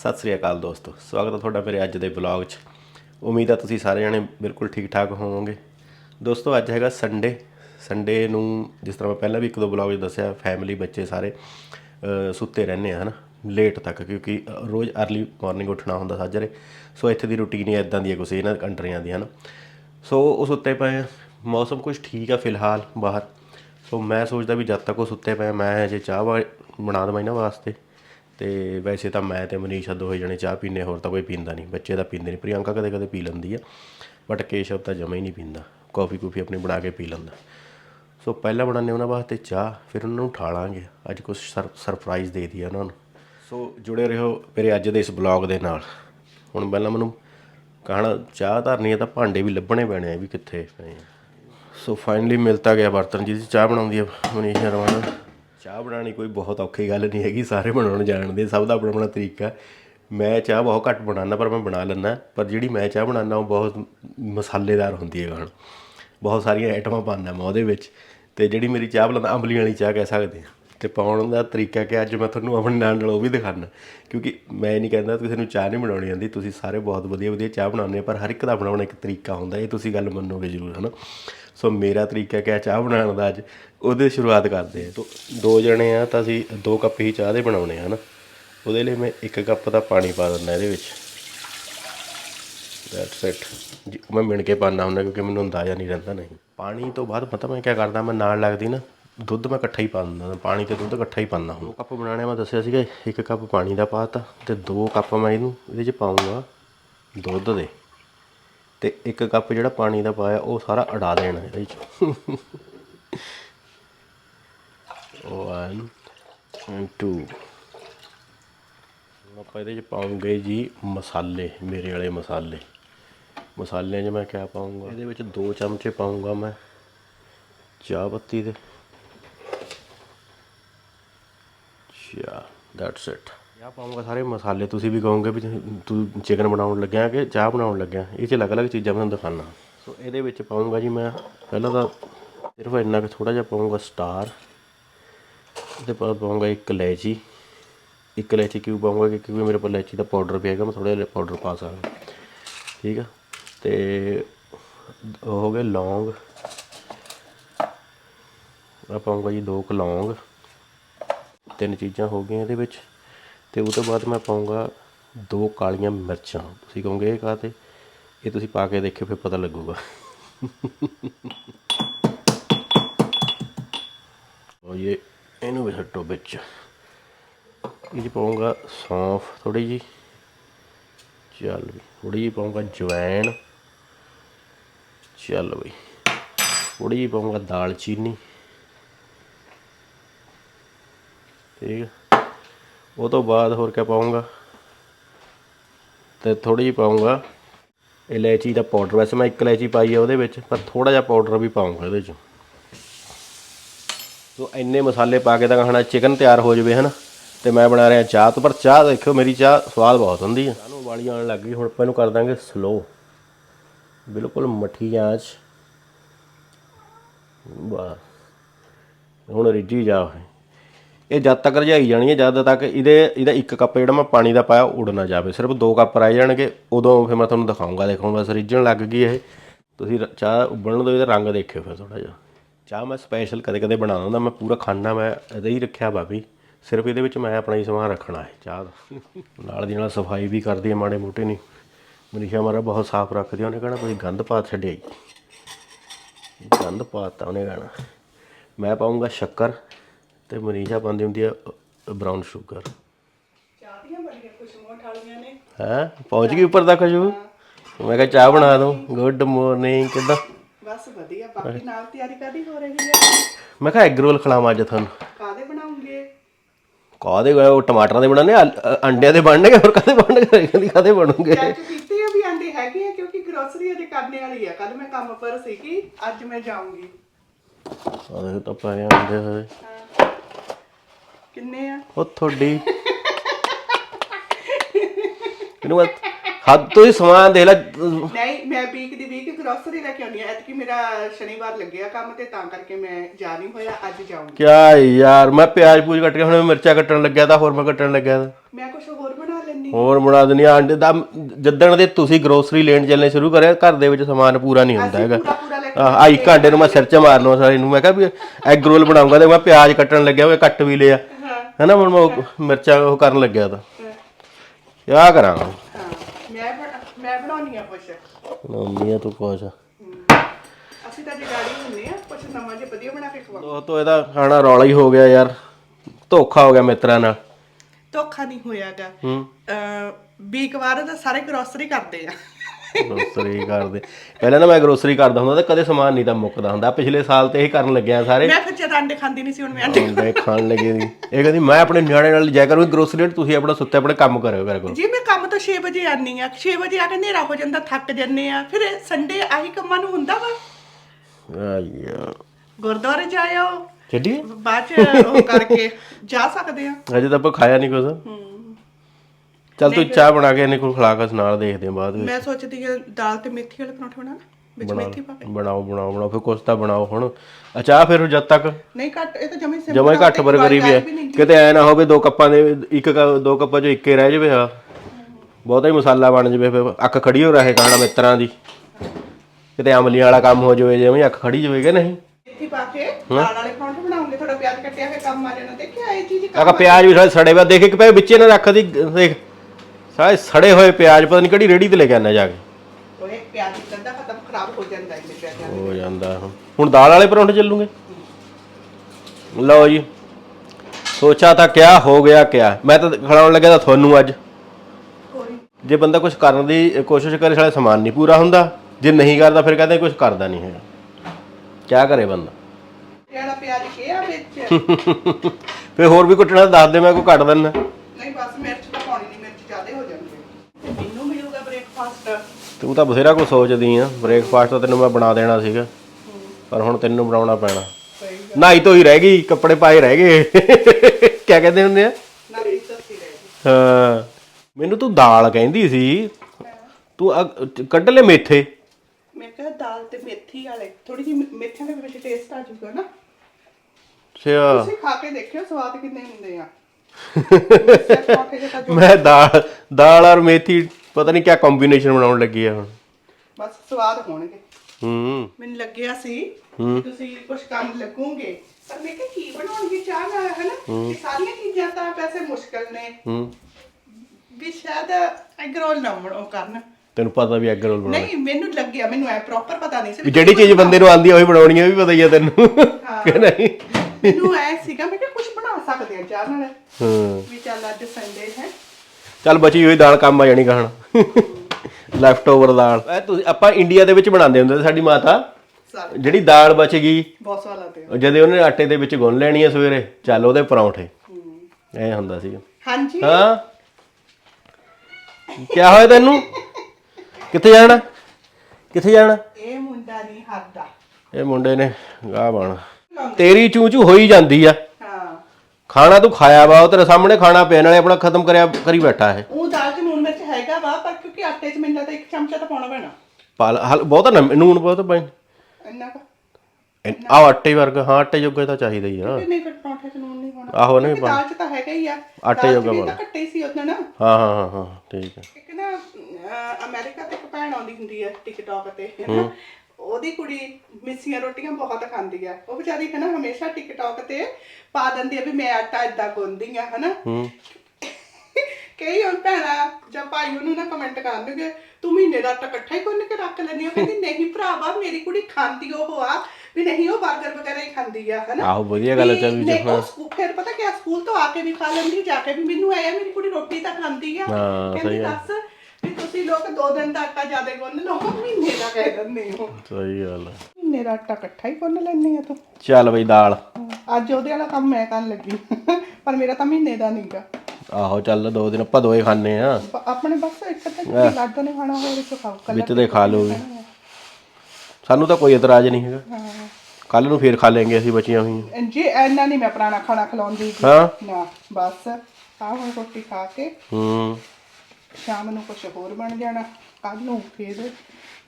ਸਤਿ ਸ੍ਰੀ ਅਕਾਲ ਦੋਸਤੋ, ਸਵਾਗਤ ਹੈ ਤੁਹਾਡਾ ਮੇਰੇ ਅੱਜ ਦੇ ਵਲੌਗ 'ਚ। ਉਮੀਦ ਹੈ ਤੁਸੀਂ ਸਾਰੇ ਜਣੇ ਬਿਲਕੁਲ ਠੀਕ ਠਾਕ ਹੋਵੋਗੇ। ਦੋਸਤੋ, ਅੱਜ ਹੈਗਾ ਸੰਡੇ ਸੰਡੇ ਨੂੰ ਜਿਸ ਤਰ੍ਹਾਂ ਮੈਂ ਪਹਿਲਾਂ ਵੀ ਇੱਕ ਦੋ ਵਲੌਗ 'ਚ ਦੱਸਿਆ ਫੈਮਿਲੀ ਬੱਚੇ ਸਾਰੇ ਸੁੱਤੇ ਰਹਿੰਦੇ ਆ, ਹਨਾ? ਲੇਟ ਤੱਕ, ਕਿਉਂਕਿ ਰੋਜ਼ अर्ਲੀ ਮਾਰਨਿੰਗ ਉੱਠਣਾ ਹੁੰਦਾ ਸਾਜਰੇ। ਸੋ ਇੱਥੇ ਦੀ ਰੁਟੀਨ ਹੀ ਇਦਾਂ ਦੀ ਹੈ ਕੁਛ, ਇਹਨਾਂ ਕੰਟਰੀਆਂ ਦੀ, ਹਨਾ? ਸੋ ਉਹ ਸੁੱਤੇ ਪਏ ਆ। ਮੌਸਮ ਕੁਝ ਠੀਕ ਆ ਫਿਲਹਾਲ ਬਾਹਰ। ਸੋ ਮੈਂ ਸੋਚਦਾ ਵੀ ਜਦ ਤੱਕ ਉਹ ਸੁੱਤੇ ਪਏ ਮੈਂ ਜੇ ਚਾਹ ਵਾ- ਬਣਾ ਦਵਾਂ ਇਹਨਾਂ ਵਾਸਤੇ। ਤੇ ਵੈਸੇ ਤਾਂ ਮੈਂ ਤੇ ਮਨੀਸ਼ਾ ਦੋਹੇ ਜਣੇ ਚਾਹ ਪੀਨੇ ਹੋਰ ਤਾਂ ਕੋਈ ਪੀਂਦਾ ਨਹੀਂ। ਬੱਚੇ ਤਾਂ ਪੀਂਦੇ ਨਹੀਂ। ਪ੍ਰਿਯੰਕਾ ਕਦੇ ਕਦੇ ਪੀ ਲੈਂਦੀ ਆ ਬਟ ਕੇਸ਼ਵ ਤਾਂ ਜਮਾ ਹੀ ਨਹੀਂ ਪੀਂਦਾ। ਕਾਫੀ ਕੂਫੀ ਆਪਣੀ ਬਣਾ ਕੇ ਪੀ ਲੈਂਦਾ। ਸੋ ਪਹਿਲਾਂ ਬਣਾਉਂਦੇ ਉਹਨਾਂ ਵਾਸਤੇ ਚਾਹ, ਫਿਰ ਉਹਨਾਂ ਨੂੰ ਠਾਲਾਂਗੇ ਅੱਜ ਕੁਝ ਸਰਪ੍ਰਾਈਜ਼ ਦੇ ਦਈਏ ਉਹਨਾਂ ਨੂੰ। ਸੋ ਜੁੜੇ ਰਹੋ ਮੇਰੇ ਅੱਜ ਦੇ ਇਸ ਬਲੌਗ ਦੇ ਨਾਲ। ਹੁਣ ਪਹਿਲਾਂ ਮੈਨੂੰ ਕਹਣਾ, ਚਾਹ ਧਰਨੀ ਹੈ ਤਾਂ ਭਾਂਡੇ ਵੀ ਲੱਭਣੇ ਪੈਣੇ ਆ ਵੀ ਕਿੱਥੇ ਪਏ ਆ। ਸੋ ਫਾਈਨਲੀ ਮਿਲਤਾ ਗਿਆ ਬਰਤਨ ਜਿਹਦੀ ਚਾਹ ਬਣਾਉਂਦੀ ਹੈ ਮਨੀਸ਼ਾ ਰਵਾਨਾ। ਚਾਹ ਬਣਾਉਣੀ ਕੋਈ ਬਹੁਤ ਔਖੀ ਗੱਲ ਨਹੀਂ ਹੈਗੀ, ਸਾਰੇ ਬਣਾਉਣ ਜਾਣਦੇ, ਸਭ ਦਾ ਆਪਣਾ ਆਪਣਾ ਤਰੀਕਾ। ਮੈਂ ਚਾਹ ਬਹੁਤ ਘੱਟ ਬਣਾਉਂਦਾ, ਪਰ ਮੈਂ ਬਣਾ ਲੈਂਦਾ, ਪਰ ਜਿਹੜੀ ਮੈਂ ਚਾਹ ਬਣਾਉਂਦਾ, ਉਹ ਬਹੁਤ ਮਸਾਲੇਦਾਰ ਹੁੰਦੀ ਹੈ ਗਾਣ ਬਹੁਤ ਸਾਰੀਆਂ ਆਈਟਮਾਂ ਪਾਉਂਦਾ ਮੈਂ ਉਹਦੇ ਵਿੱਚ, ਤੇ ਜਿਹੜੀ ਮੇਰੀ ਚਾਹ ਬਣਾਉਂਦਾ, ਅੰਬਲੀ ਵਾਲੀ ਚਾਹ ਕਹਿ ਸਕਦੇ ਹਾਂ। ਤੇ ਪਾਉਣ ਦਾ ਤਰੀਕਾ ਕਿ ਅੱਜ ਮੈਂ ਤੁਹਾਨੂੰ ਆਪਣੇ ਨਾਲ ਨਾਲ ਉਹ ਵੀ ਦਿਖਾਣਾ ਕਿਉਂਕਿ ਮੈਂ ਨਹੀਂ ਕਹਿੰਦਾ ਕਿਸੇ ਨੂੰ ਚਾਹ ਨਹੀਂ ਬਣਾਉਣੀ ਆਉਂਦੀ, ਤੁਸੀਂ ਸਾਰੇ ਬਹੁਤ ਵਧੀਆ ਵਧੀਆ ਚਾਹ ਬਣਾਉਂਦੇ ਆ, ਪਰ ਹਰ ਇੱਕ ਦਾ ਬਣਾਉਣਾ ਇੱਕ ਤਰੀਕਾ ਹੁੰਦਾ, ਇਹ ਤੁਸੀਂ ਗੱਲ ਮੰਨੋਗੇ ਜ਼ਰੂਰ, ਹਨਾ? ਸੋ ਮੇਰਾ ਤਰੀਕਾ ਕਿਆ, ਚਾਹ ਬਣਾਉਣ ਦਾ ਅੱਜ, ਉਹਦੇ ਸ਼ੁਰੂਆਤ ਕਰਦੇ ਆ ਦੋ- ਦੋ ਜਣੇ ਆ ਤਾਂ ਅਸੀਂ ਦੋ ਕੱਪ ਹੀ ਚਾਹ ਦੇ ਬਣਾਉਣੇ ਆ, ਹਨਾ? ਉਹਦੇ ਲਈ ਮੈਂ ਇੱਕ ਕੱਪ ਦਾ ਪਾਣੀ ਪਾ ਦਿੰਦਾ ਇਹਦੇ ਵਿੱਚ। ਦੈਟਸ ਇਟ ਮੈਂ ਮਿਣ ਕੇ ਪਾਣਾ ਹੁੰਦਾ ਕਿਉਂਕਿ ਮੈਨੂੰ ਅੰਦਾਜ਼ਾ ਨਹੀਂ ਰਹਿੰਦਾ, ਨਹੀਂ। ਪਾਣੀ ਤੋਂ ਬਾਅਦ ਪਤਾ ਮੈਂ ਕੀ ਕਰਦਾ, ਮੈਂ ਨਾਲ ਲੱਗਦੀ ਨਾ ਦੁੱਧ ਮੈਂ ਇਕੱਠਾ ਹੀ ਪਾ ਦਿੰਦਾ ਪਾਣੀ ਤੇ ਦੁੱਧ ਇਕੱਠਾ ਹੀ ਪਾਉਂਦਾ ਹੁਣ। ਕੱਪ ਬਣਾਉਣੇ ਮੈਂ ਦੱਸਿਆ ਸੀਗਾ, ਇੱਕ ਕੱਪ ਪਾਣੀ ਦਾ ਪਾਤਾ ਤੇ ਦੋ ਕੱਪ ਮੈਂ ਇਹਨੂੰ, ਇਹਦੇ 'ਚ ਪਾਉਂਗਾ ਦੁੱਧ ਦੇ। ਤੇ ਇੱਕ ਕੱਪ ਜਿਹੜਾ ਪਾਣੀ ਦਾ ਪਾਇਆ, ਉਹ ਸਾਰਾ ਅੜਾ ਦੇਣਾ ਇਹਦੇ 'ਚ। 1 2 ਆਪਾਂ ਇਹਦੇ 'ਚ ਪਾਉਂਗੇ ਜੀ ਮਸਾਲੇ, ਮੇਰੇ ਵਾਲੇ ਮਸਾਲੇ। ਮਸਾਲਿਆਂ 'ਚ ਮੈਂ ਕਿਆ ਪਾਉਂਗਾ? ਇਹਦੇ ਵਿੱਚ ਦੋ ਚਮਚੇ ਪਾਉਂਗਾ ਮੈਂ। ਚਾਹ ਪੱਤੀ ਦੇ। ਚਾ ਦੈਟਸ ਇਟ ਇਹ ਪਾਉਂਗਾ ਸਾਰੇ, ਮਸਾਲੇ ਤੁਸੀਂ ਵੀ ਕਹੋਗੇ ਵੀ ਤੂੰ ਚਿਕਨ ਬਣਾਉਣ ਲੱਗਿਆ ਕਿ ਚਾਹ ਬਣਾਉਣ ਲੱਗਿਆ? ਇਹ 'ਚ ਅਲੱਗ-ਅਲੱਗ ਚੀਜ਼ਾਂ ਮੈਂ ਤੁਹਾਨੂੰ ਦਿਖਾਣਾ ਸੋ ਇਹਦੇ ਵਿੱਚ ਪਾਉਂਗਾ ਜੀ ਮੈਂ ਪਹਿਲਾਂ ਤਾਂ ਸਿਰਫ ਇੰਨਾ ਕਿ ਥੋੜਾ ਜਿਹਾ ਪਾਉਂਗਾ ਸਟਾਰ। ਇਹਦੇ ਬਾਅਦ ਪਾਉਂਗਾ ਇੱਕ ਇਲਾਇਚੀ। ਇੱਕ ਇਲਾਇਚੀ ਕਿਉਂ ਪਾਉਂਗਾ ਕਿ ਕਿਉਂਕਿ ਮੇਰੇ ਕੋਲ ਇਲਾਇਚੀ ਦਾ ਪਾਊਡਰ ਵੀ ਹੈਗਾ, ਮੈਂ ਥੋੜਾ ਜਿਹਾ ਪਾਊਡਰ ਪਾ ਸਕਦਾ। ਠੀਕ ਆ? ਤੇ ਉਹ ਹੋ ਗਏ ਲੌਂਗ। ਆ ਪਾਉਂਗਾ ਜੀ ਦੋ ਕੁ ਲੌਂਗ। ਤਿੰਨ ਚੀਜ਼ਾਂ ਹੋ ਗਈਆਂ ਇਹਦੇ ਵਿੱਚ ਤੇ ਉਹ ਤੋਂ ਬਾਅਦ ਮੈਂ ਪਾਉਂਗਾ ਦੋ ਕਾਲੀਆਂ ਮਿਰਚਾਂ। ਤੁਸੀਂ ਕਹੋਗੇ ਇਹ ਕਾਹਤੇ? ਇਹ ਤੁਸੀਂ ਪਾ ਕੇ ਦੇਖਿਓ, ਫਿਰ ਪਤਾ ਲੱਗੂਗਾ। ਉਹ ਇਹ ਇਹਨੂੰ ਵੀ ਹਟੋ ਵਿੱਚ। ਇਹ 'ਚ ਪਾਉਂਗਾ ਸੌਂਫ ਥੋੜੀ ਜੀ ਚੱਲ ਵੀ ਥੋੜੀ ਜੀ ਪਾਉਂਗਾ ਜਵੈਣ। ਚੱਲ ਬਈ ਥੋੜੀ ਜੀ ਪਾਉਂਗਾ ਦਾਲਚੀਨੀ। ਠੀਕ ਉਹ ਤੋਂ ਬਾਅਦ ਹੋਰ ਕਿਆ ਪਾਉਂਗਾ ਤੇ ਥੋੜੀ ਜਿਹੀ ਪਾਉਂਗਾ ਇਲਾਇਚੀ ਦਾ ਪਾਊਡਰ। ਵੈਸੇ ਮੈਂ ਇੱਕ ਇਲਾਇਚੀ ਪਾਈ ਹੈ ਉਹਦੇ ਵਿੱਚ, ਪਰ ਥੋੜਾ ਜਿਹਾ ਪਾਊਡਰ ਵੀ ਪਾਉਂਗਾ ਇਹਦੇ 'ਚ ਸੋ ਇੰਨੇ ਮਸਾਲੇ ਪਾ ਕੇ ਤਾਂ ਖਾਣਾ ਚਿਕਨ ਤਿਆਰ ਹੋ ਜਾਵੇ, ਹਨਾ? ਤੇ ਮੈਂ ਬਣਾ ਰਿਹਾ ਚਾਹ ਤੋਂ, ਪਰ ਚਾਹ ਦੇਖਿਓ, ਮੇਰੀ ਚਾਹ ਸਵਾਦ ਬਹੁਤ ਹੁੰਦੀ ਹੈ ਚਾਹ ਉਬਾਲੀ ਆਉਣ ਲੱਗ ਗਈ, ਹੁਣ ਆਪਾਂ ਇਹਨੂੰ ਕਰ ਦਾਂਗੇ ਸਲੋ ਬਿਲਕੁਲ ਮੱਠੀ ਆਂਚ ਵਾਹ ਹੁਣ ਰਿੱਝੀ ਜਾ ਇਹ ਜਦ ਤੱਕ ਰਝਾਈ ਜਾਣੀ ਹੈ, ਜਦ ਤੱਕ ਇਹਦੇ, ਇਹਦਾ ਇੱਕ ਕੱਪ ਜਿਹੜਾ ਮੈਂ ਪਾਣੀ ਦਾ ਪਾਇਆ ਉੜ ਨਾ ਜਾਵੇ। ਸਿਰਫ ਦੋ ਕੱਪ ਰਹਿ ਜਾਣਗੇ, ਉਦੋਂ ਫਿਰ ਮੈਂ ਤੁਹਾਨੂੰ ਦਿਖਾਉਂਗਾ। ਦੇਖੋ, ਬਸ ਰਿੱਝਣ ਲੱਗ ਗਈ ਇਹ। ਤੁਸੀਂ ਰ- ਚਾਹ ਉਬਲਣ ਦੋ ਇਹਦਾ ਰੰਗ ਦੇਖਿਓ ਫਿਰ ਥੋੜਾ ਜਿਹਾ। ਚਾਹ ਮੈਂ ਸਪੈਸ਼ਲ ਕਦੇ ਕਦੇ ਬਣਾ ਦਿੰਦਾ, ਮੈਂ ਪੂਰਾ ਖਾਣਾ ਮੈਂ ਇਹਦਾ ਹੀ ਰੱਖਿਆ ਵਾ ਸਿਰਫ ਇਹਦੇ ਵਿੱਚ ਮੈਂ ਆਪਣਾ ਹੀ ਸਮਾਨ ਰੱਖਣਾ ਹੈ, ਚਾਹ ਦਾ। ਨਾਲ ਦੀ ਨਾਲ ਸਫ਼ਾਈ ਵੀ ਕਰਦੀ ਹੈ ਮਾੜੇ ਮੋਟੇ ਨਹੀਂ। ਮਨੀਸ਼ਾ ਮਾਰਾ ਬਹੁਤ ਸਾਫ਼ ਰੱਖਦੀ ਉਹਨੇ ਕਹਿਣਾ ਤੁਸੀਂ ਗੰਦ ਪਾ ਛੱਡਿਆ ਜੀ ਗੰਦ ਪਾਤਾ ਉਹਨੇ ਕਹਿਣਾ। ਮੈਂ ਪਾਉਂਗਾ ਸ਼ੱਕਰ। ਤੇ ਮਨੀਸ਼ਾ ਪਾਉਂਦੀ ਹੁੰਦੀ ਆ ਬ੍ਰਾਊਨ ਸ਼ੂਗਰ ਚਾਹ ਦੀਆਂ ਬੜੀਆਂ ਖੁਸ਼ਬੂਆਂ ਠਾਲੀਆਂ ਨੇ। ਹੈ? ਪਹੁੰਚ ਗਈ ਉੱਪਰ ਤੱਕ ਜੂ ਮੈਂ ਕਿਹਾ ਚਾਹ ਬਣਾ ਦੂੰ। ਗੁੱਡ ਮਾਰਨਿੰਗ ਕਿੱਦਾਂ? ਬਸ ਵਧੀਆ ਬਾਕੀ ਨਾਲ ਤਿਆਰੀ ਕਾਦੀ ਹੋ ਰਹੀ ਹੈ? ਮੈਂ ਕਿਹਾ ਐਗ ਰੋਲ ਖਿਲਾਵਾਂ ਅੱਜ ਤੁਹਾਨੂੰ। ਕਾਦੇ ਬਣਾਉਂਗੇ? ਕਾਹਦੇ ਉਹ ਟਮਾਟਰਾਂ ਦੇ ਬਣਾਣੇ ਅੰਡਿਆਂ ਦੇ ਬਣਨਗੇ ਹੋਰ ਕਾਹਦੇ ਬਣਨਗੇ ਕਹਿੰਦੀ ਆ ਵੀ ਹੈਗੇ ਆ? ਕਿਉਂਕਿ ਗਰੋਸਰੀ ਅਜੇ ਕਰਨੇ ਵਾਲੀ ਆ। ਕੱਲ ਮੈਂ ਕੰਮ ਪਰ ਸੀਗੀ ਅੱਜ ਮੈਂ ਜਾਊਂਗੀ। ਆ ਦੇਖ ਤਾਂ ਪਏ ਆਂਦੇ ਹੋਏ ਕਿੰਨੇ ਆ? ਉਹ ਤੁਹਾਡੀ। ਇਹਨੂੰ ਮੈਂ ਹੱਦ ਤੋਂ ਹੀ ਸਮਾਨ ਦੇਖ ਲੈ। ਨਹੀਂ ਮੈਂ ਵੀਕ ਦੀ ਵੀਕ ਗਰੋਸਰੀ ਲੈ ਕੇ ਆਉਣੀ ਆ ਐਤਕੀ ਮੇਰਾ ਸ਼ਨੀਵਾਰ ਲੱਗਿਆ ਕੰਮ ਤੇ ਤਾਂ ਕਰਕੇ ਮੈਂ ਜਾ ਨਹੀਂ ਹੋਇਆ ਅੱਜ ਜਾਊਂਗੀ। ਕਿਆ ਯਾਰ ਮੈਂ ਪਿਆਜ਼ ਪੂਜ ਕੱਟ ਕੇ ਹੁਣ ਮਿਰਚਾਂ ਕੱਟਣ ਲੱਗਿਆ ਤਾਂ ਹੋਰ ਮੈਂ ਕੱਟਣ ਲੱਗਿਆ ਤਾਂ। ਮੈਂ ਕੁਝ ਹੋਰ ਬਣਾ ਦਿੰਦੀ ਹੋਰ ਬਣਾ ਦਿੰਦੀ ਆ ਆਂਡੇ ਦਾ ਜਿੱਦਣ ਦੇ ਤੁਸੀਂ ਗਰੋਸਰੀ ਲੈਣ ਚੱਲਣੇ ਸ਼ੁਰੂ ਕਰਿਆ ਘਰ ਦੇ ਵਿੱਚ ਸਮਾਨ ਪੂਰਾ ਨਹੀਂ ਹੁੰਦਾ ਹੈਗਾ। ਪੂਰਾ ਪੂਰਾ ਲੈ ਕੇ ਆਹ ਆਹ ਇੱਕ ਘੰਟੇ ਨੂੰ ਮੈਂ ਸਿਰ ਚ ਮਾਰ ਲਵਾਂ ਸਾਰੇ ਨੂੰ। ਮੈਂ ਕਿਹਾ ਵੀ ਐਗ ਰੋਲ ਬਣਾਉਂਗਾ ਤੇ ਮੈਂ ਪਿਆਜ਼ ਕੱਟਣ ਲੱਗਿਆ ਉਹ ਕੱਟ ਵੀ ਲਿਆ। ਹੈਨਾ ਹੁਣ ਮੈਂ ਉਹ ਮਿਰਚਾਂ ਉਹ ਕਰਨ ਲੱਗਿਆ ਤਾਂ। ਕਿਆ ਕਰਾਂ ਹਾਂ ਮੈਂ ਬਣਾ- ਮੈਂ ਬਣਾਉਣੀ ਆ ਕੁਛ। ਮੰਮੀ ਆ ਤੂੰ ਕੁਛ। ਅਸੀਂ ਤਾਂ ਜਗਾੜੀ ਹੁੰਨੇ ਆ ਕੁਛ ਨਵਾਂ ਜਿਹਾ ਵਧੀਆ ਬਣਾ ਕੇ ਖਵਾ ਦੋ ਤੋਂ ਇਹਦਾ ਖਾਣਾ ਰੌਲਾ ਹੀ ਹੋ ਗਿਆ ਯਾਰ। ਧੋਖਾ ਹੋ ਗਿਆ ਮਿੱਤਰਾਂ ਨਾਲ। ਧੋਖਾ ਨਹੀਂ ਹੋਇਆਗਾ। ਹੂੰ। ਅ ਵੀਕਵਾਰ ਦਾ ਸਾਰੇ ਗਰੋਸਰੀ ਕਰਦੇ ਆ। ਗਰੋਸਰੀ ਕਰਦੇ। ਪਹਿਲਾਂ ਨਾ ਮੈਂ ਗਰੋਸਰੀ ਕਰਦਾ ਹੁੰਦਾ ਤੇ ਕਦੇ ਸਮਾਨ ਨਹੀਂ ਤਾਂ ਮੁੱਕਦਾ ਹੁੰਦਾ। ਪਿਛਲੇ ਸਾਲ ਤੇ ਇਹੀ ਕਰਨ ਲੱਗਿਆ ਸਾਰੇ। ਮੈਂ ਫਿਰ ਜਦ ਅੰਡੇ ਖਾਂਦੀ ਨਹੀਂ ਸੀ ਹੁਣ ਮੈਂ ਅੰਡੇ ਖਾਣ ਲੱਗੇ ਸੀ। ਇਹ ਕਹਿੰਦੀ ਮੈਂ ਆਪਣੇ ਨਿਆਣੇ ਨਾਲ ਜਾਇਆ ਕਰੂੰਗੀ ਗਰੋਸਰੀ ਤੁਸੀਂ ਆਪਣਾ ਸੁੱਤੇ ਆਪਣੇ ਕੰਮ ਕਰਿਓ ਕਰਿਆ ਕਰੋ ਜੀ ਮੈਂ ਕੰਮ ਤੋਂ 6 ਵਜੇ ਆਨੀ ਆ 6 ਵਜੇ ਆ ਕੇ ਹਨੇਰਾ ਹੋ ਜਾਂਦਾ ਥੱਕ ਜੰਨੇ ਆ ਫਿਰ ਸੰਡੇ ਆਹੀ ਕੰਮਾਂ ਨੂੰ ਹੁੰਦਾ ਵਾ। ਆ ਯਾਰ ਗੁਰਦੁਆਰੇ ਜਾਇਓ। ਛੱਡੀ ਬਾਅਦ ਚ ਉਹ ਕਰਕੇ ਜਾ ਸਕਦੇ ਆ ਅਜੇ ਤਾਂ ਆਪਾਂ ਖਾਇਆ ਨਹੀਂ ਕੁਝ ਚੱਲ ਤੂੰ ਚਾਹ ਬਣਾ ਕੇ ਇਹਨੇ ਕੋਲ ਖਿਲਾ ਕੇ ਨਾਲ ਦੇਖਦੇ ਆ ਬਾਅਦ ਵਿੱਚ। ਮੈਂ ਸੋਚਦੀ ਆ ਦਾਲ ਤੇ ਮੇਥੀ ਵਾਲੇ ਪਰੌਂਠੇ ਬਣਾਣਾ ਵਿੱਚ ਮੇਥੀ ਪਾ ਕੇ। ਬਣਾਓ ਬਣਾਓ ਬਣਾਓ ਫਿਰ ਕੁਛ ਤਾਂ ਬਣਾਓ ਹੁਣ। ਆ ਚਾਹ ਫਿਰ ਜਦ ਤੱਕ? ਨਹੀਂ ਘੱਟ ਇਹ ਤਾਂ ਜਮੇ ਸਿੰਪਲ ਜਮਾਂ ਹੀ ਘੱਟ ਬਰਗਰੀ ਵੀ ਹੈ। ਕਿਤੇ ਐ ਨਾ ਹੋਵੇ ਦੋ ਕੱਪਾਂ ਦੇ ਇੱਕ ਕੱਪ- ਦੋ ਕੱਪਾਂ ਚੋਂ ਇੱਕੇ ਰਹਿ ਜਾਵੇ ਆ ਬਹੁਤਾ ਹੀ ਮਸਾਲਾ ਬਣ ਜਾਵੇ ਫਿਰ ਅੱਖ ਖੜੀ ਹੋ ਰਹੇ ਕਹਾਣਾ ਮਿੱਤਰਾਂ ਦੀ। ਕਿਤੇ ਅਮਲੀਆਂ ਵਾਲਾ ਕੰਮ ਹੋ ਜਾਵੇ ਜਿਵੇਂ ਅੱਖ ਖੜੀ ਜਾਵੇ ਕਿ ਨਹੀਂ? ਮੇਥੀ ਪਾ ਕੇ ਦਾਲ ਵਾਲੇ ਪਰੌਂਠੇ ਬਣਾਉਂਗੇ ਥੋੜਾ ਪਿਆਜ਼ ਕੱਟਿਆ ਕੇ ਕੰਮ ਆ ਜਾਣਾ। ਦੇਖਿਆ ਇਹ ਚੀਜ਼ ਆਹ ਪਿਆਜ਼ ਵੀ ਸਾਰੇ ਸੜੇ ਵਾ ਦੇਖ ਇੱਕ ਪਏ ਵਿੱਚੇ ਨਾ ਰੱਖਦੀ ਦੇਖ। ਸਾਰੇ ਸੜੇ ਹੋਏ ਪਿਆਜ਼ ਪਤਾ ਨਹੀਂ ਕਿਹੜੀ ਰੇੜੀ ਤੇ ਲੈ ਕੇ ਆਣਾ ਜਾ ਕੇ। ਓਏ ਪਿਆਜ਼ ਕੰਦਾ ਖਤਮ ਖਰਾਬ ਹੋ ਜਾਂਦਾ ਇਹਨੇ ਪਿਆਜ਼ਾਂ ਹੋ ਜਾਂਦਾ ਹੁਣ। ਹੁਣ ਦਾਲ ਵਾਲੇ ਪਰੌਂਠੇ ਚੱਲੂਗੇ? ਲਓ ਜੀ। ਸੋਚਾ ਤਾਂ ਕਿਆ ਹੋ ਗਿਆ ਕਿਆ। ਮੈਂ ਤਾਂ ਖਿਲਾਉਣ ਲੱਗਿਆ ਤਾਂ ਤੁਹਾਨੂੰ ਅੱਜ। ਜੇ ਬੰਦਾ ਕੁਝ ਕਰਨ ਦੀ ਕੋਸ਼ਿਸ਼ ਕਰੇ ਸਾਡਾ ਸਮਾਨ ਨਹੀਂ ਪੂਰਾ ਹੁੰਦਾ। ਜੇ ਨਹੀਂ ਕਰਦਾ ਫਿਰ ਕਹਿੰਦੇ ਕੁਝ ਕਰਦਾ ਨਹੀਂ ਹੈਗਾ। ਕਿਆ ਕਰੇ ਬੰਦਾ? ਜਿਹੜਾ ਪਿਆਜ਼ ਕੀ ਆ ਵਿੱਚ। ਫਿਰ ਹੋਰ ਵੀ ਕੁੱਟਣਾ ਦੱਸ ਦੇ ਮੈਂ ਕੋਈ ਕੱਟ ਦਿੰਦਾ ਨਹੀਂ ਬਸ ਮਿਰਚ ਤਾਂ ਪਾਉਣੀ ਨਹੀਂ ਮਿਰਚ ਜ਼ਿਆਦਾ ਹੋ ਜਾਂਦੀ ਹੈ ਤੇ ਮੈਨੂੰ ਮਿਲੂਗਾ ਬ੍ਰੇਕਫਾਸਟ ਤੂੰ ਤਾਂ ਬਥੇਰਾ ਕੁਝ ਸੋਚਦੀ ਆ। ਬ੍ਰੇਕਫਾਸਟ ਤਾਂ ਤੈਨੂੰ ਮੈਂ ਬਣਾ ਦੇਣਾ ਸੀਗਾ। ਪਰ ਹੁਣ ਤੈਨੂੰ ਬਣਾਉਣਾ ਪੈਣਾ। ਨਹਾਈ ਧੋਈ ਰਹਿ ਗਈ ਕੱਪੜੇ ਪਾਏ ਰਹਿ ਗਏ। ਕਿਆ ਕਹਿੰਦੇ ਹੁੰਦੇ ਆ? ਹਾਂ। ਮੈਨੂੰ ਤੂੰ ਦਾਲ ਕਹਿੰਦੀ ਸੀ। ਤੂੰ ਅਗ- ਕੱਢ ਲੈ ਮੇਥੇ। ਮੈਂ ਕਿਹਾ ਦਾਲ ਤੇ ਮੇਥੀ ਵਾਲੇ। ਥੋੜੀ ਜਿਹੀ ਮੇਥਿਆਂ ਦੇ ਵਿੱਚ ਟੇਸਟ ਆ ਜਾਊਗਾ ਨਾ। ਅੱਛਾ। ਤੁਸੀਂ ਖਾ ਕੇ ਦੇਖਿਓ ਸਵਾਦ ਕਿੰਨੇ ਹੁੰਦੇ ਆ। ਕੇ ਮੈਂ ਦਾਲ ਦਾਲ ਔਰ ਮੇਥੀ ਪਤਾ ਨਹੀਂ ਕਿਆ ਕੰਬੀਨੇਸ਼ਨ ਬਣਾਉਣ ਲੱਗੀ ਆ ਹੁਣ। ਬਸ ਸਵਾਦ ਹੋਣਗੇ। ਹੂੰ। ਮੈਨੂੰ ਲੱਗਿਆ ਸੀ ਕਿ ਤੁਸੀਂ ਕੁਝ ਕੰਮ ਲੱਗੋਗੇ। ਪਰ ਮੈਂ ਕਿਹਾ ਕੀ ਬਣਾਉਣਗੇ ਚਾਹ ਨਾਲ ਹੈ। ਨਾ ਇਹ ਸਾਰੀਆਂ ਚੀਜ਼ਾਂ ਤਾਂ ਵੈਸੇ ਮੁਸ਼ਕਲ ਨੇ। ਹੂੰ। ਵੀ ਸ਼ਾਇਦ ਐਗ ਰੋਲ ਨਾ ਬਣਾਓ ਕਰਨ। ਤੈਨੂੰ ਪਤਾ ਵੀ ਐਗ ਰੋਲ ਬਣਾ ਨਹੀਂ ਮੈਨੂੰ ਲੱਗਿਆ ਮੈਨੂੰ ਐ ਪ੍ਰੋਪਰ ਪਤਾ ਨਹੀਂ ਸੀ ਵੀ ਜਿਹੜੀ ਚੀਜ਼ ਬੰਦੇ ਨੂੰ ਆਂਦੀ ਆ ਉਹੀ ਬਣਾਉਣੀ ਆ ਵੀ ਪਤਾ ਹੀ ਆ ਤੈਨੂੰ। ਕਿ ਨਹੀਂ? ਮੈਨੂੰ ਐ ਸੀਗਾ ਮੈਂ ਕਿਹਾ ਕੁਝ ਬਣਾ ਸਕਦੇ ਆ ਚਾਹ ਨਾਲ। ਹਾਂ। ਵੀ ਚੱਲ ਅੱਜ ਸੰਡੇ ਹੈ। ਚੱਲ ਬਚੀ ਹੋਈ ਦਾਲ ਕੰਮ ਆ ਜਾਣੀ ਕਹਣ ਲੈਫਟ ਓਵਰ ਦਾਲ। ਇਹ ਤੁਸੀਂ ਆਪਾਂ ਇੰਡੀਆ ਦੇ ਵਿੱਚ ਬਣਾਉਂਦੇ ਹੁੰਦੇ ਸੀ ਸਾਡੀ ਮਾਤਾ। ਜਿਹੜੀ ਦਾਲ ਬਚ ਗਈ। ਬਹੁਤ ਸਵਾਦ ਲੱਗਦੇ ਜਦੋਂ ਉਹਨੇ ਆਟੇ ਦੇ ਵਿੱਚ ਗੁੰਨ ਲੈਣੀ ਆ ਸਵੇਰੇ ਚੱਲ ਉਹਦੇ ਪਰੌਂਠੇ। ਐ ਹੁੰਦਾ ਸੀ ਹਾਂਜੀ। ਹਾਂ। ਕਿਆ ਹੋਇਆ ਤੈਨੂੰ? ਕਿੱਥੇ ਜਾਣਾ? ਕਿੱਥੇ ਜਾਣਾ? ਇਹ ਮੁੰਡਾ ਨਹੀਂ ਹੱਸਦਾ ਇਹ ਮੁੰਡੇ ਨੇ ਗਾਹ ਬਣ। ਤੇਰੀ ਚੂੰ ਚੂ ਹੋਈ ਜਾਂਦੀ ਆ। ਖਾਣਾ ਤੂੰ ਖਾਇਆ ਵਾ ਉਹ ਤੇਰੇ ਸਾਹਮਣੇ ਖਾਣਾ ਪਿਆ ਨਾਲੇ ਆਪਣਾ ਖਤਮ ਕਰਿਆ ਕਰੀ ਬੈਠਾ ਹੈ ਉਹ ਦਾਲ ਚ ਨੂਨ ਮਿਰਚ ਹੈਗਾ ਵਾ ਪਰ ਕਿਉਂਕਿ ਆਟੇ ਚ ਮੈਨੂੰ ਲੱਗਦਾ ਇੱਕ ਚਮਚਾ ਤਾਂ ਪਾਉਣਾ ਪੈਣਾ। ਪਾਲ ਹਲ ਬਹੁਤਾ ਨਾ ਨੂਣ ਬਹੁਤ ਪਾਈ ਇੰਨਾ ਕੁ। ਆ ਆਟੇ ਵਰਗਾ ਹਾਂ ਆਟੇ ਜੋਗਾ ਤਾਂ ਚਾਹੀਦਾ ਹੀ ਆ। ਨਹੀਂ ਫਿਰ ਪਰੌਂਠੇ ਚ ਨੂਨ ਨਹੀਂ ਹੋਣਾ। ਆਹੋ ਨਹੀਂ ਕਿਉਂਕਿ ਦਾਲ ਚ ਤਾਂ ਹੈਗਾ ਹੀ ਆ। ਆਟੇ ਜੋਗਾ ਪਾਉਣਾ। ਤਾਂ ਕੱਟੇ ਸੀ ਉਹਦਾਂ ਨਾ ਹਾਂ ਹਾਂ ਹਾਂ ਹਾਂ ਠੀਕ ਹੈ ਇੱਕ ਨਾ ਅਹ, ਅਮਰੀਕਾ ਤੇ ਇੱਕ ਭੈਣ ਆਉਂਦੀ ਹੁੰਦੀ ਹੈ ਟਿਕਟੌਕ ਤੇ ਹੈਨਾ? ਉਹਦੀ ਕੁੜੀ ਮਿੱਸੀਆਂ ਰੋਟੀਆਂ ਬਹੁਤ ਖਾਂਦੀ ਆ। ਉਹ ਵਿਚਾਰੀ ਹੈ ਨਾ ਹਮੇਸ਼ਾ ਟਿਕਟੌਕ ਤੇ ਪਾ ਦਿੰਦੀ ਆ ਵੀ ਮੈਂ ਆਟਾ ਇਦਾਂ ਗੁੰਨਦੀ ਆ ਹਨਾ? ਹੂੰ। ਕਈ ਹੁਣ ਭੈਣਾਂ ਜਾਂ ਭਾਈ ਉਹਨੂੰ ਨਾ ਕਮੈਂਟ ਕਰਨਗੇ ਤੂੰ ਮਹੀਨੇ ਦਾ ਆਟਾ ਇਕੱਠਾ ਹੀ ਗੁੰਨ ਕੇ ਰੱਖ ਲੈਂਦੀ ਆ? ਕਹਿੰਦੀ ਨਹੀਂ ਭਰਾਵਾ ਮੇਰੀ ਕੁੜੀ ਖਾਂਦੀ ਉਹ ਆ ਵੀ ਨਹੀਂ ਉਹ 버ਗਰ ਵਗੈਰਾ ਹੀ ਖਾਂਦੀ ਆ ਹਨਾ? ਆਹੋ ਵਧੀਆ ਗੱਲ ਹੈ ਚੱਲ ਵੀ ਨਹੀਂ, ਉਹ ਸਕੂ- ਫਿਰ ਪਤਾ ਕਿਆ ਸਕੂਲ ਤੋਂ ਆ ਕੇ ਵੀ ਖਾ ਲੈਂਦੀ ਜਾ ਕੇ ਵੀ ਮੈਨੂੰ ਆਇਆ ਮੇਰੀ ਕੁੜੀ ਰੋਟੀ ਤਾਂ ਖਾਂਦੀ ਆ। ਹਾਂ, ਕਹਿੰਦੀ ਸਹੀ ਆ। ਦੱਸ ਵੀ ਤੁਸੀਂ ਲੋਕ ਦੋ ਦਿਨ ਦਾ ਆਟਾ ਜ਼ਿਆਦਾ ਗੁੰਨ ਲਓ ਮਹੀਨੇ ਦਾ ਕਹਿ ਦਿੰਦੇ ਹੋ। ਸਹੀ ਗੱਲ ਹੈ ਮਹੀਨੇ ਦਾ ਆਟਾ ਇਕੱਠਾ ਹੀ ਗੁੰਨ ਲੈਂਦੀ ਆ ਤੂੰ। ਚੱਲ ਬਈ ਦਾਲ। ਅੱਜ ਉਹਦੇ ਵਾਲਾ ਕੰਮ ਮੈਂ ਕਰਨ ਲੱਗੀ ਪਰ ਮੇਰਾ ਤਾਂ ਮਹੀਨੇ ਦਾ ਨਹੀਂਗਾ ਆਹੋ ਚੱਲ ਦੋ ਦਿਨ ਆਪਾਂ ਦੋਏ ਖਾਣੇ ਆ। ਆਪਣੇ ਬਸ ਇੱਕ ਤਾਂ ਜੇ ਲਾਡੋ ਨੇ ਖਾਣਾ ਹੋਵੇ ਵਿੱਚ ਖਾਓ। ਕੱਲਾ ਵਿੱਚ ਦੇ ਖਾ ਲਓ ਵੀ। ਸਾਨੂੰ ਤਾਂ ਕੋਈ ਇਤਰਾਜ਼ ਨਹੀਂ ਹੈਗਾ। ਹਾਂ। ਕੱਲ ਨੂੰ ਫੇਰ ਖਾ ਲੈਂਗੇ ਅਸੀਂ ਬਚੀਆਂ ਹੋਈਆਂ। ਜੀ ਐਨਾ ਨਹੀਂ ਮੈਂ ਪੁਰਾਣਾ ਖਾਣਾ ਖਿਲਾਉਂਦੀ। ਹਾਂ। ਨਾ ਬਸ ਆਹ ਹੁਣ ਰੋਟੀ ਖਾ ਕੇ। ਹੂੰ। ਸ਼ਾਮ ਨੂੰ ਕੁਝ ਹੋਰ ਬਣ ਜਾਣਾ ਕੱਲ ਨੂੰ ਫੇਰ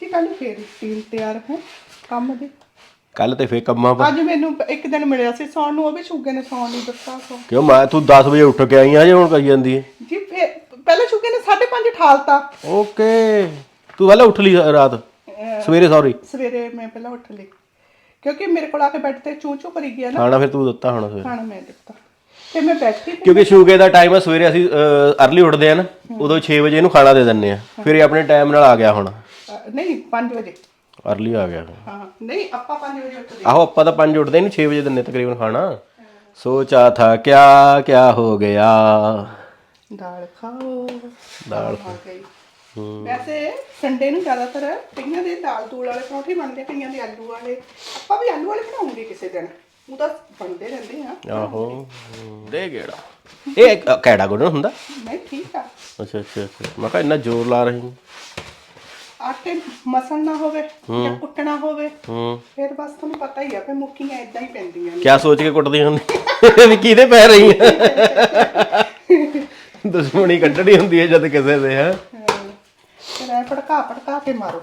ਜੀ ਕੱਲ ਨੂੰ ਫੇਰ ਟੀਮ ਤਿਆਰ ਹੈ ਕੰਮ ਦੀ? ਕੱਲ ਤੇ ਫੇਰ ਕੰਮਾਂ ਪਰ। ਅੱਜ ਮੈਨੂੰ ਇੱਕ ਦਿਨ ਮਿਲਿਆ ਸੀ ਸੌਣ ਨੂੰ ਉਹ ਵੀ ਛੁੱਗੇ ਨੇ ਸੌਣ ਨਹੀਂ ਦਿੱਤਾ ਸੋ। ਕਿਉਂ ਮੈਂ ਤੂੰ 10 ਵਜੇ ਉੱਠ ਕੇ ਆਈ ਆ ਜੇ ਹੁਣ ਕਰੀ ਜਾਂਦੀ ਹੈ ਜੀ ਫੇਰ ਪਹਿਲੇ ਸ਼ੁਕੇ ਨੇ 5:30 ਠਾਲਤਾ। ਓਕੇ ਤੂੰ ਪਹਿਲਾਂ ਉੱਠ ਲਈ ਰਾਤ? ਸਵੇਰੇ ਸੌਰੀ। ਸਵੇਰੇ ਮੈਂ ਪਹਿਲਾਂ ਉੱਠ ਲਈ। ਕਿਉਂਕਿ ਮੇਰੇ ਕੋਲ ਆ ਕੇ ਬੈੱਡ ਤੇ ਚੂੰ ਚੂੰ ਕਰੀ ਗਿਆ ਨਾ। ਖਾਣਾ ਫਿਰ ਤੂੰ ਦਿੱਤਾ ਹੋਣਾ ਸਵੇਰੇ ਖਾਣਾ ਮੈਂ ਦਿੱਤਾ। ਤੇ ਮੈਂ ਬੈਠੀ ਤੇ ਕਿਉਂਕਿ ਸ਼ੂਗੇ ਦਾ ਟਾਈਮ ਹੈ ਸਵੇਰੇ ਅਸੀਂ ਅਰਲੀ ਉੱਠਦੇ ਆ ਨਾ ਉਦੋਂ 6 ਵਜੇ ਇਹਨੂੰ ਖਾਣਾ ਦੇ ਦਿੰਨੇ ਆ। ਫਿਰ ਇਹ ਆਪਣੇ ਟਾਈਮ ਨਾਲ ਆ ਗਿਆ ਹੁਣ। ਅ, ਨਹੀਂ 5 ਵਜੇ। ਅਰਲੀ ਆ ਗਿਆ ਹਾਂ ਨਹੀਂ ਆਪਾਂ 5 ਵਜੇ ਉੱਠਦੇ ਆਹੋ ਆਪਾਂ ਤਾਂ 5 ਉੱਠਦੇ ਇਹਨੂੰ 6 ਵਜੇ ਦਿੰਨੇ ਤਕਰੀਬਨ ਖਾਣਾ। ਸੋਚਾ ਥਾ ਕਿਆ ਕਿਆ ਹੋ ਗਿਆ। ਦਾਲ ਖਾਓ। ਦਾਲ ਖਾ ਗਈ ਵੈਸੇ ਸੰਡੇ ਨੂੰ ਜ਼ਿਆਦਾਤਰ ਕਈਆਂ ਦੇ ਦਾਲ ਦੂਲ ਵਾਲੇ ਪਰੌਂਠੇ ਬਣਦੇ ਆ, ਕਈਆਂ ਦੇ ਆਲੂ ਵਾਲੇ। ਆਪਾਂ ਵੀ ਆਲੂ ਵਾਲੇ ਬਣਾਉਂਗੇ ਕਿਸੇ ਦਿਨ। ਉਹ ਤਾਂ ਬਣਦੇ ਰਹਿੰਦੇ ਆ। ਆਹੋ। ਦੇ ਗੇੜਾ। ਇਹ ਕ- ਕੈੜਾ ਗੁੱਡਣ ਹੁੰਦਾ? ਨਹੀਂ ਠੀਕ ਆ। ਅੱਛਾ ਅੱਛਾ ਅੱਛਾ। ਮੈਂ ਕਿਹਾ ਇੰਨਾ ਜ਼ੋਰ ਲਾ ਰਹੀ ਆਟੇ ਮਸਲ ਨਾ ਹੋਵੇ ਜਾਂ ਕੁੱਟਣਾ ਹੋਵੇ ਹੂੰ। ਫਿਰ ਬਸ ਤੁਹਾਨੂੰ ਪਤਾ ਹੀ ਆ ਫੇ ਮੁੱਕੀਆਂ ਇਦਾਂ ਹੀ ਪੈਂਦੀਆਂ ਨੇ। ਕਿਆ ਸੋਚ ਕੇ ਕੁੱਟਦੀ ਹੁੰਦੀ ਵੀ ਕਿਹਦੇ ਪੈ ਰਹੀ ਹੈ ਦੁਸ਼ਮਣੀ ਕੱਢਣੀ ਹੁੰਦੀ ਹੈ ਜਦ ਕਿਸੇ ਦੇ ਹੈ। ਫਿਰ ਐ ਭੜਕਾ ਭੜਕਾ ਕੇ ਮਾਰੋ।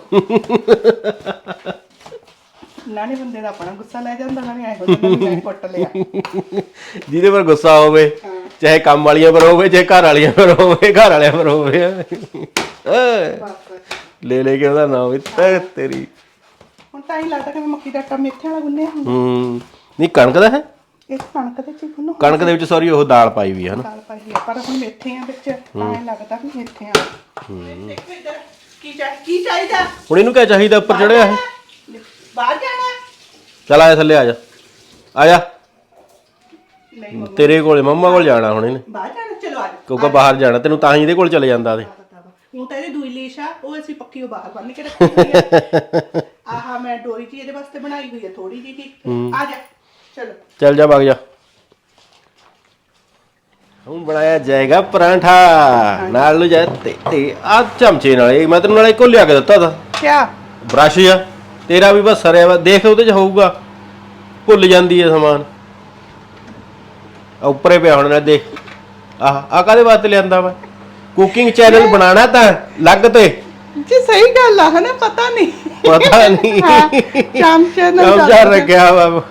ਨਾਲੇ ਬੰਦੇ ਦਾ ਆਪਣਾ ਗੁੱਸਾ ਲੈ ਜਾਂਦਾ ਨਾਲੇ ਇਹੋ ਜਿਹਾ ਵੀ ਮੈਂ ਕੁੱਟ ਲਿਆ। ਜਿਹਦੇ ਪਰ ਗੁੱਸਾ ਹੋਵੇ ਚਾਹੇ ਕੰਮ ਵਾਲੀਆਂ ਪਰ ਹੋਵੇ ਚਾਹੇ ਘਰ ਵਾਲੀਆਂ ਪਰ ਹੋਵੇ ਘਰ ਵਾਲਿਆਂ ਪਰ ਹੋਵੇ। ਏ, ਲੈ ਲੈ ਕੇ ਉਹਦਾ ਨਾਮ ਇੱਥੇ ਤੇਰੀ। ਹੁਣ ਤਾਂ ਹੀ ਲੱਗਦਾ ਕਿ ਮੈਂ ਮੱਕੀ ਦਾ ਆਟਾ ਮੇਥੇ ਵਾਲਾ ਗੁੰਨਿਆ ਹੁੰਦਾ। ਹੂੰ ਨਹੀਂ ਕਣਕ ਦਾ ਹੈ? ਇਹ ਕਣਕ ਦੇ ਚ ਗੁੰਨੋ। ਕਣਕ ਦੇ ਵਿੱਚ ਸੌਰੀ ਉਹ ਦਾਲ ਪਾਈ ਵੀ ਹੈ ਨਾ ਦਾਲ ਪਾਈ ਆ ਪਰ ਹੁਣ ਮੇਥੇ ਆ ਵਿੱਚ ਤਾਂ ਐਂ ਲੱਗਦਾ ਵੀ ਮੇਥੇ ਆ। ਦੇਖੋ ਇੱਧਰ ਕੀ ਚਾਹੀਦਾ? ਹੁਣ ਇਹਨੂੰ ਕਿਆ ਚਾਹੀਦਾ ਉੱਪਰ ਚੜਿਆ ਹੈ ਬਾਹਰ ਜਾਣਾ? ਚੱਲ ਆਇਆ ਥੱਲੇ ਆ ਜਾ। ਆ ਜਾ। ਨਹੀਂ ਮੰਮਾ, ਤੇਰੇ ਕੋਲੇ ਮੰਮਾ ਕੋਲ ਜਾਣਾ ਹੁਣ ਇਹਨੇ। ਬਾਹਰ ਜਾਣਾ? ਚਲੋ ਆ ਜਾ। ਕਿਉਂਕਿ ਬਾਹਰ ਜਾਣਾ ਤੈਨੂੰ ਤਾਂ ਹੀ ਇਹਦੇ ਕੋਲ ਚਲੇ ਜਾਂਦਾ ਤੇ ਹੁਣ ਤਾਂ ਇਹਦੀ ਦੂਈ ਲੀਸ਼ ਆ ਉਹ ਅਸੀਂ ਪੱਕੀ ਉਹ ਬਾਹਰ ਬੰਨ ਕੇ ਰੱਖੀ ਹੋਈ ਆ। ਆਹਾ ਮੈਂ ਡੋਰੀ ਜੀ ਇਹਦੇ ਵਾਸਤੇ ਬਣਾਈ ਹੋਈ ਆ ਥੋੜੀ ਜੀ। ਕੀ ਆ ਜਾ ਚਲੋ। ਚੱਲ ਜਾ ਵਗ ਜਾ। ਹੁਣ ਬਣਾਇਆ ਜਾਏਗਾ ਪਰਾਂਠਾ। ਨਾਲ ਨੂੰ ਜਾ ਤੇ ਤੇ ਆ ਚਮਚੇ ਨਾਲ। ਇਹ ਮੈਂ ਤੈਨੂੰ ਨਾਲ ਇੱਕੋ ਲਿਆ ਕੇ ਦਿੱਤਾ ਤਾ। ਕਿਆ? ਬ੍ਰਸ਼ ਆ ਤੇਰਾ ਵੀ ਬਸ ਸਰਿਆ ਵਾ ਦੇਖ ਉਹਦੇ ਚ ਹੋਊਗਾ। ਭੁੱਲ ਜਾਂਦੀ ਹੈ ਸਮਾਨ। ਆ ਉੱਪਰੇ ਪਿਆ ਹੁਣ ਨਾ ਦੇਖ। ਆਹ ਆ ਕਾਦੇ ਵਾਸਤੇ ਲਿਆਂਦਾ ਵਾ? ਕੁਕਿੰਗ ਚੈਨਲ ਬਣਾਣਾ ਤਾਂ ਲੱਗ ਤੇ। ਜੀ ਸਹੀ ਗੱਲ ਆ ਹਨਾ? ਪਤਾ ਨਹੀਂ। ਪਤਾ ਨਹੀਂ। ਹਾਂ, ਚਮਚੇ ਨਾਲ ਚਮਚਾ ਰੱਖਿਆ ਵਾ।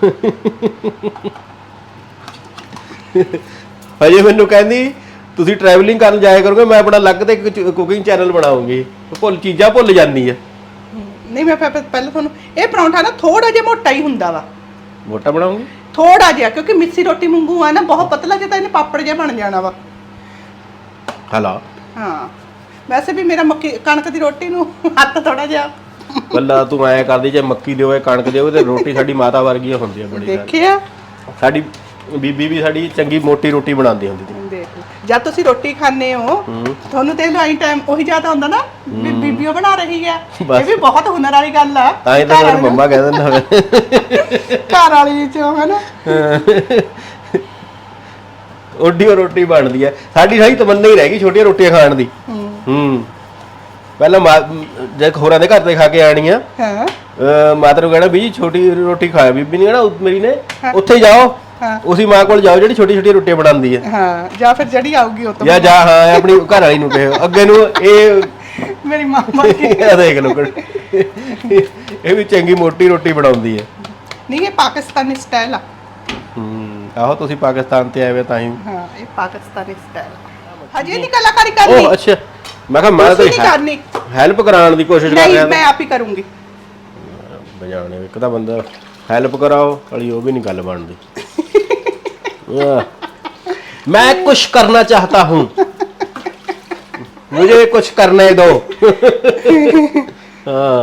ਹਜੇ ਮੈਨੂੰ ਕਹਿੰਦੀ ਤੁਸੀਂ ਟਰੈਵਲਿੰਗ ਕਰਨ ਜਾਇਆ ਕਰੋਗੇ ਮੈਂ ਆਪਣਾ ਲੱਗ ਤੇ ਕੁਕਿੰਗ ਚੈਨਲ ਬਣਾਉਂਗੀ। ਭੁੱਲ ਚੀਜ਼ਾਂ ਭੁੱਲ ਜਾਂਦੀ ਆ। ਨਹੀਂ ਮੈਂ ਪਹਿ- ਪਹਿਲਾਂ ਤੁਹਾਨੂੰ ਇਹ ਪਰੌਂਠਾ ਨਾ ਥੋੜਾ ਜਿਹਾ ਮੋਟਾ ਹੀ ਹੁੰਦਾ ਵਾ। ਮੋਟਾ ਬਣਾਉਂਗੀ ਥੋੜਾ ਜਿਹਾ ਕਿਉਂਕਿ ਮਿੱਸੀ ਰੋਟੀ ਵਾਂਗੂ ਆ ਨਾ ਬਹੁਤ ਪਤਲਾ ਜਿਹਾ ਤਾਂ ਇਹਨੇ ਪਾਪੜ ਜਿਹਾ ਬਣ ਜਾਣਾ ਵਾ। ਹਲਾ। ਹਾਂ। ਵੈਸੇ ਵੀ ਮੇਰਾ ਮੱਕੀ ਕਣਕ ਦੀ ਰੋਟੀ ਨੂੰ ਹੱਥ ਥੋੜਾ ਜਿਹਾ। ਬੱਲਾ ਤੂੰ ਐ ਕਰਦੀ ਜੇ ਮੱਕੀ ਦੇ ਹੋਵੇ ਕਣਕ ਦੇ ਹੋਵੇ ਤੇ ਰੋਟੀ ਸਾਡੀ ਮਾਤਾ ਵਰਗੀ ਹੁੰਦੀ ਆ ਬੜੀ ਦੇਖਿਆ? ਸਾਡੀ ਬੀਬੀ ਵੀ ਸਾਡੀ ਚੰਗੀ ਮੋਟੀ ਰੋਟੀ ਬਣਾਉਂਦੀ ਹੁੰਦੀ ਸੀ। ਦੇਖ ਲਓ। ਜਦ ਤੁਸੀਂ ਰੋਟੀ ਖਾਣੇ ਹੋ ਤੁਹਾਨੂੰ ਤੇ ਲਾਈ ਟਾਈਮ ਉਹੀ ਜ਼ਿਆਦਾ ਹੁੰਦਾ ਨਾ ਵੀ ਬੀਬੀਓ ਬਣਾ ਰਹੀ ਹੈ। ਇਹ ਵੀ ਬਹੁਤ ਹੁਨਰ ਵਾਲੀ ਗੱਲ ਆ। ਤਾਂ ਹੀ ਤਾਂ ਘਰ ਮੰਮਾ ਕਹਿ ਦਿੰਦਾ ਹੋਵੇ ਘਰ ਵਾਲੀ ਚੋਂ ਹੈ। ਨਾ ਓਡੀ ਰੋਟੀ ਬਣਦੀ ਹੈ। ਸਾਡੀ ਸਾਰੀ ਤਮੰਨਾ ਹੀ ਰਹਿ ਗਈ ਛੋਟੀਆਂ ਰੋਟੀਆਂ ਖਾਣ ਦੀ। ਹੂੰ। ਪਹਿਲਾਂ ਜਦ ਹੋਰਾਂ ਦੇ ਘਰ ਤੇ ਖਾ ਕੇ ਆਣੀ ਆ ਹਾਂ ਮਾਤਾ ਨੂੰ ਕਹਿਣਾ ਵੀ ਜੀ ਛੋਟੀ ਰੋਟੀ ਖਾਇਆ ਬੀਬੀ ਨੇ ਕਹਿਣਾ ਮੇਰੀ ਨੇ। ਉੱਥੇ ਜਾਓ। ਹਾਂ। ਉਸੀ ਮਾਂ ਕੋਲ ਜਾਓ ਜਿਹੜੀ ਛੋਟੀ ਛੋਟੀ ਰੋਟੀਆਂ ਬਣਾਉਂਦੀ ਹੈ। ਹਾਂ ਜਾਂ ਫਿਰ ਜਿਹੜੀ ਆਊਗੀ ਉਹ ਤੋਂ ਜਾਂ ਜਾ ਹਾਂ ਆਪਣੀ ਘਰ ਵਾਲੀ ਨੂੰ ਕਹੋ। ਅੱਗੇ ਨੂੰ ਇਹ ਮੇਰੀ ਮਾਮਾ ਕੀ ਇਹ ਦੇਖ ਲਓ ਕੁੜੀ। ਇਹ ਵੀ ਚੰਗੀ ਮੋਟੀ ਰੋਟੀ ਬਣਾਉਂਦੀ ਹੈ। ਨਹੀਂ ਇਹ ਪਾਕਿਸਤਾਨੀ ਸਟਾਈਲ ਆ। ਹੂੰ ਆਹੋ ਤੁਸੀਂ ਪਾਕਿਸਤਾਨ ਤੇ ਆਏ ਵੇ ਤਾਂ ਹੀ। ਹਾਂ ਇਹ ਪਾਕਿਸਤਾਨੀ ਸਟਾਈਲ ਹਜੇ ਨਹੀਂ ਕਲਾਕਾਰੀ ਕਰਨੀ ਉਹ ਅੱਛਾ। ਮੈਂ ਕਿਹਾ ਮੈਂ ਤੁਸੀਂ ਨਹੀਂ ਕਰਨੀ। ਹੈਲਪ ਕਰਾਉਣ ਦੀ ਕੋਸ਼ਿਸ਼ ਕਰ ਨਹੀਂ ਰਿਹਾ ਮੈਂ ਆਪ ਹੀ ਕਰੂੰਗੀ। ਬਜਾਣੇ ਇੱਕ ਤਾਂ ਬੰਦਾ ਹੈਲਪ ਕਰਾਓ ਅਲੀ ਉਹ ਵੀ ਨਹੀਂ ਗੱਲ ਬਣਦੀ। ਮੈਂ ਕੁਝ ਕਰਨਾ ਚਾਹਤਾ ਹੂੰ। ਮੈਨੂੰ ਕੁਝ ਕਰਨੇ ਦਿਓ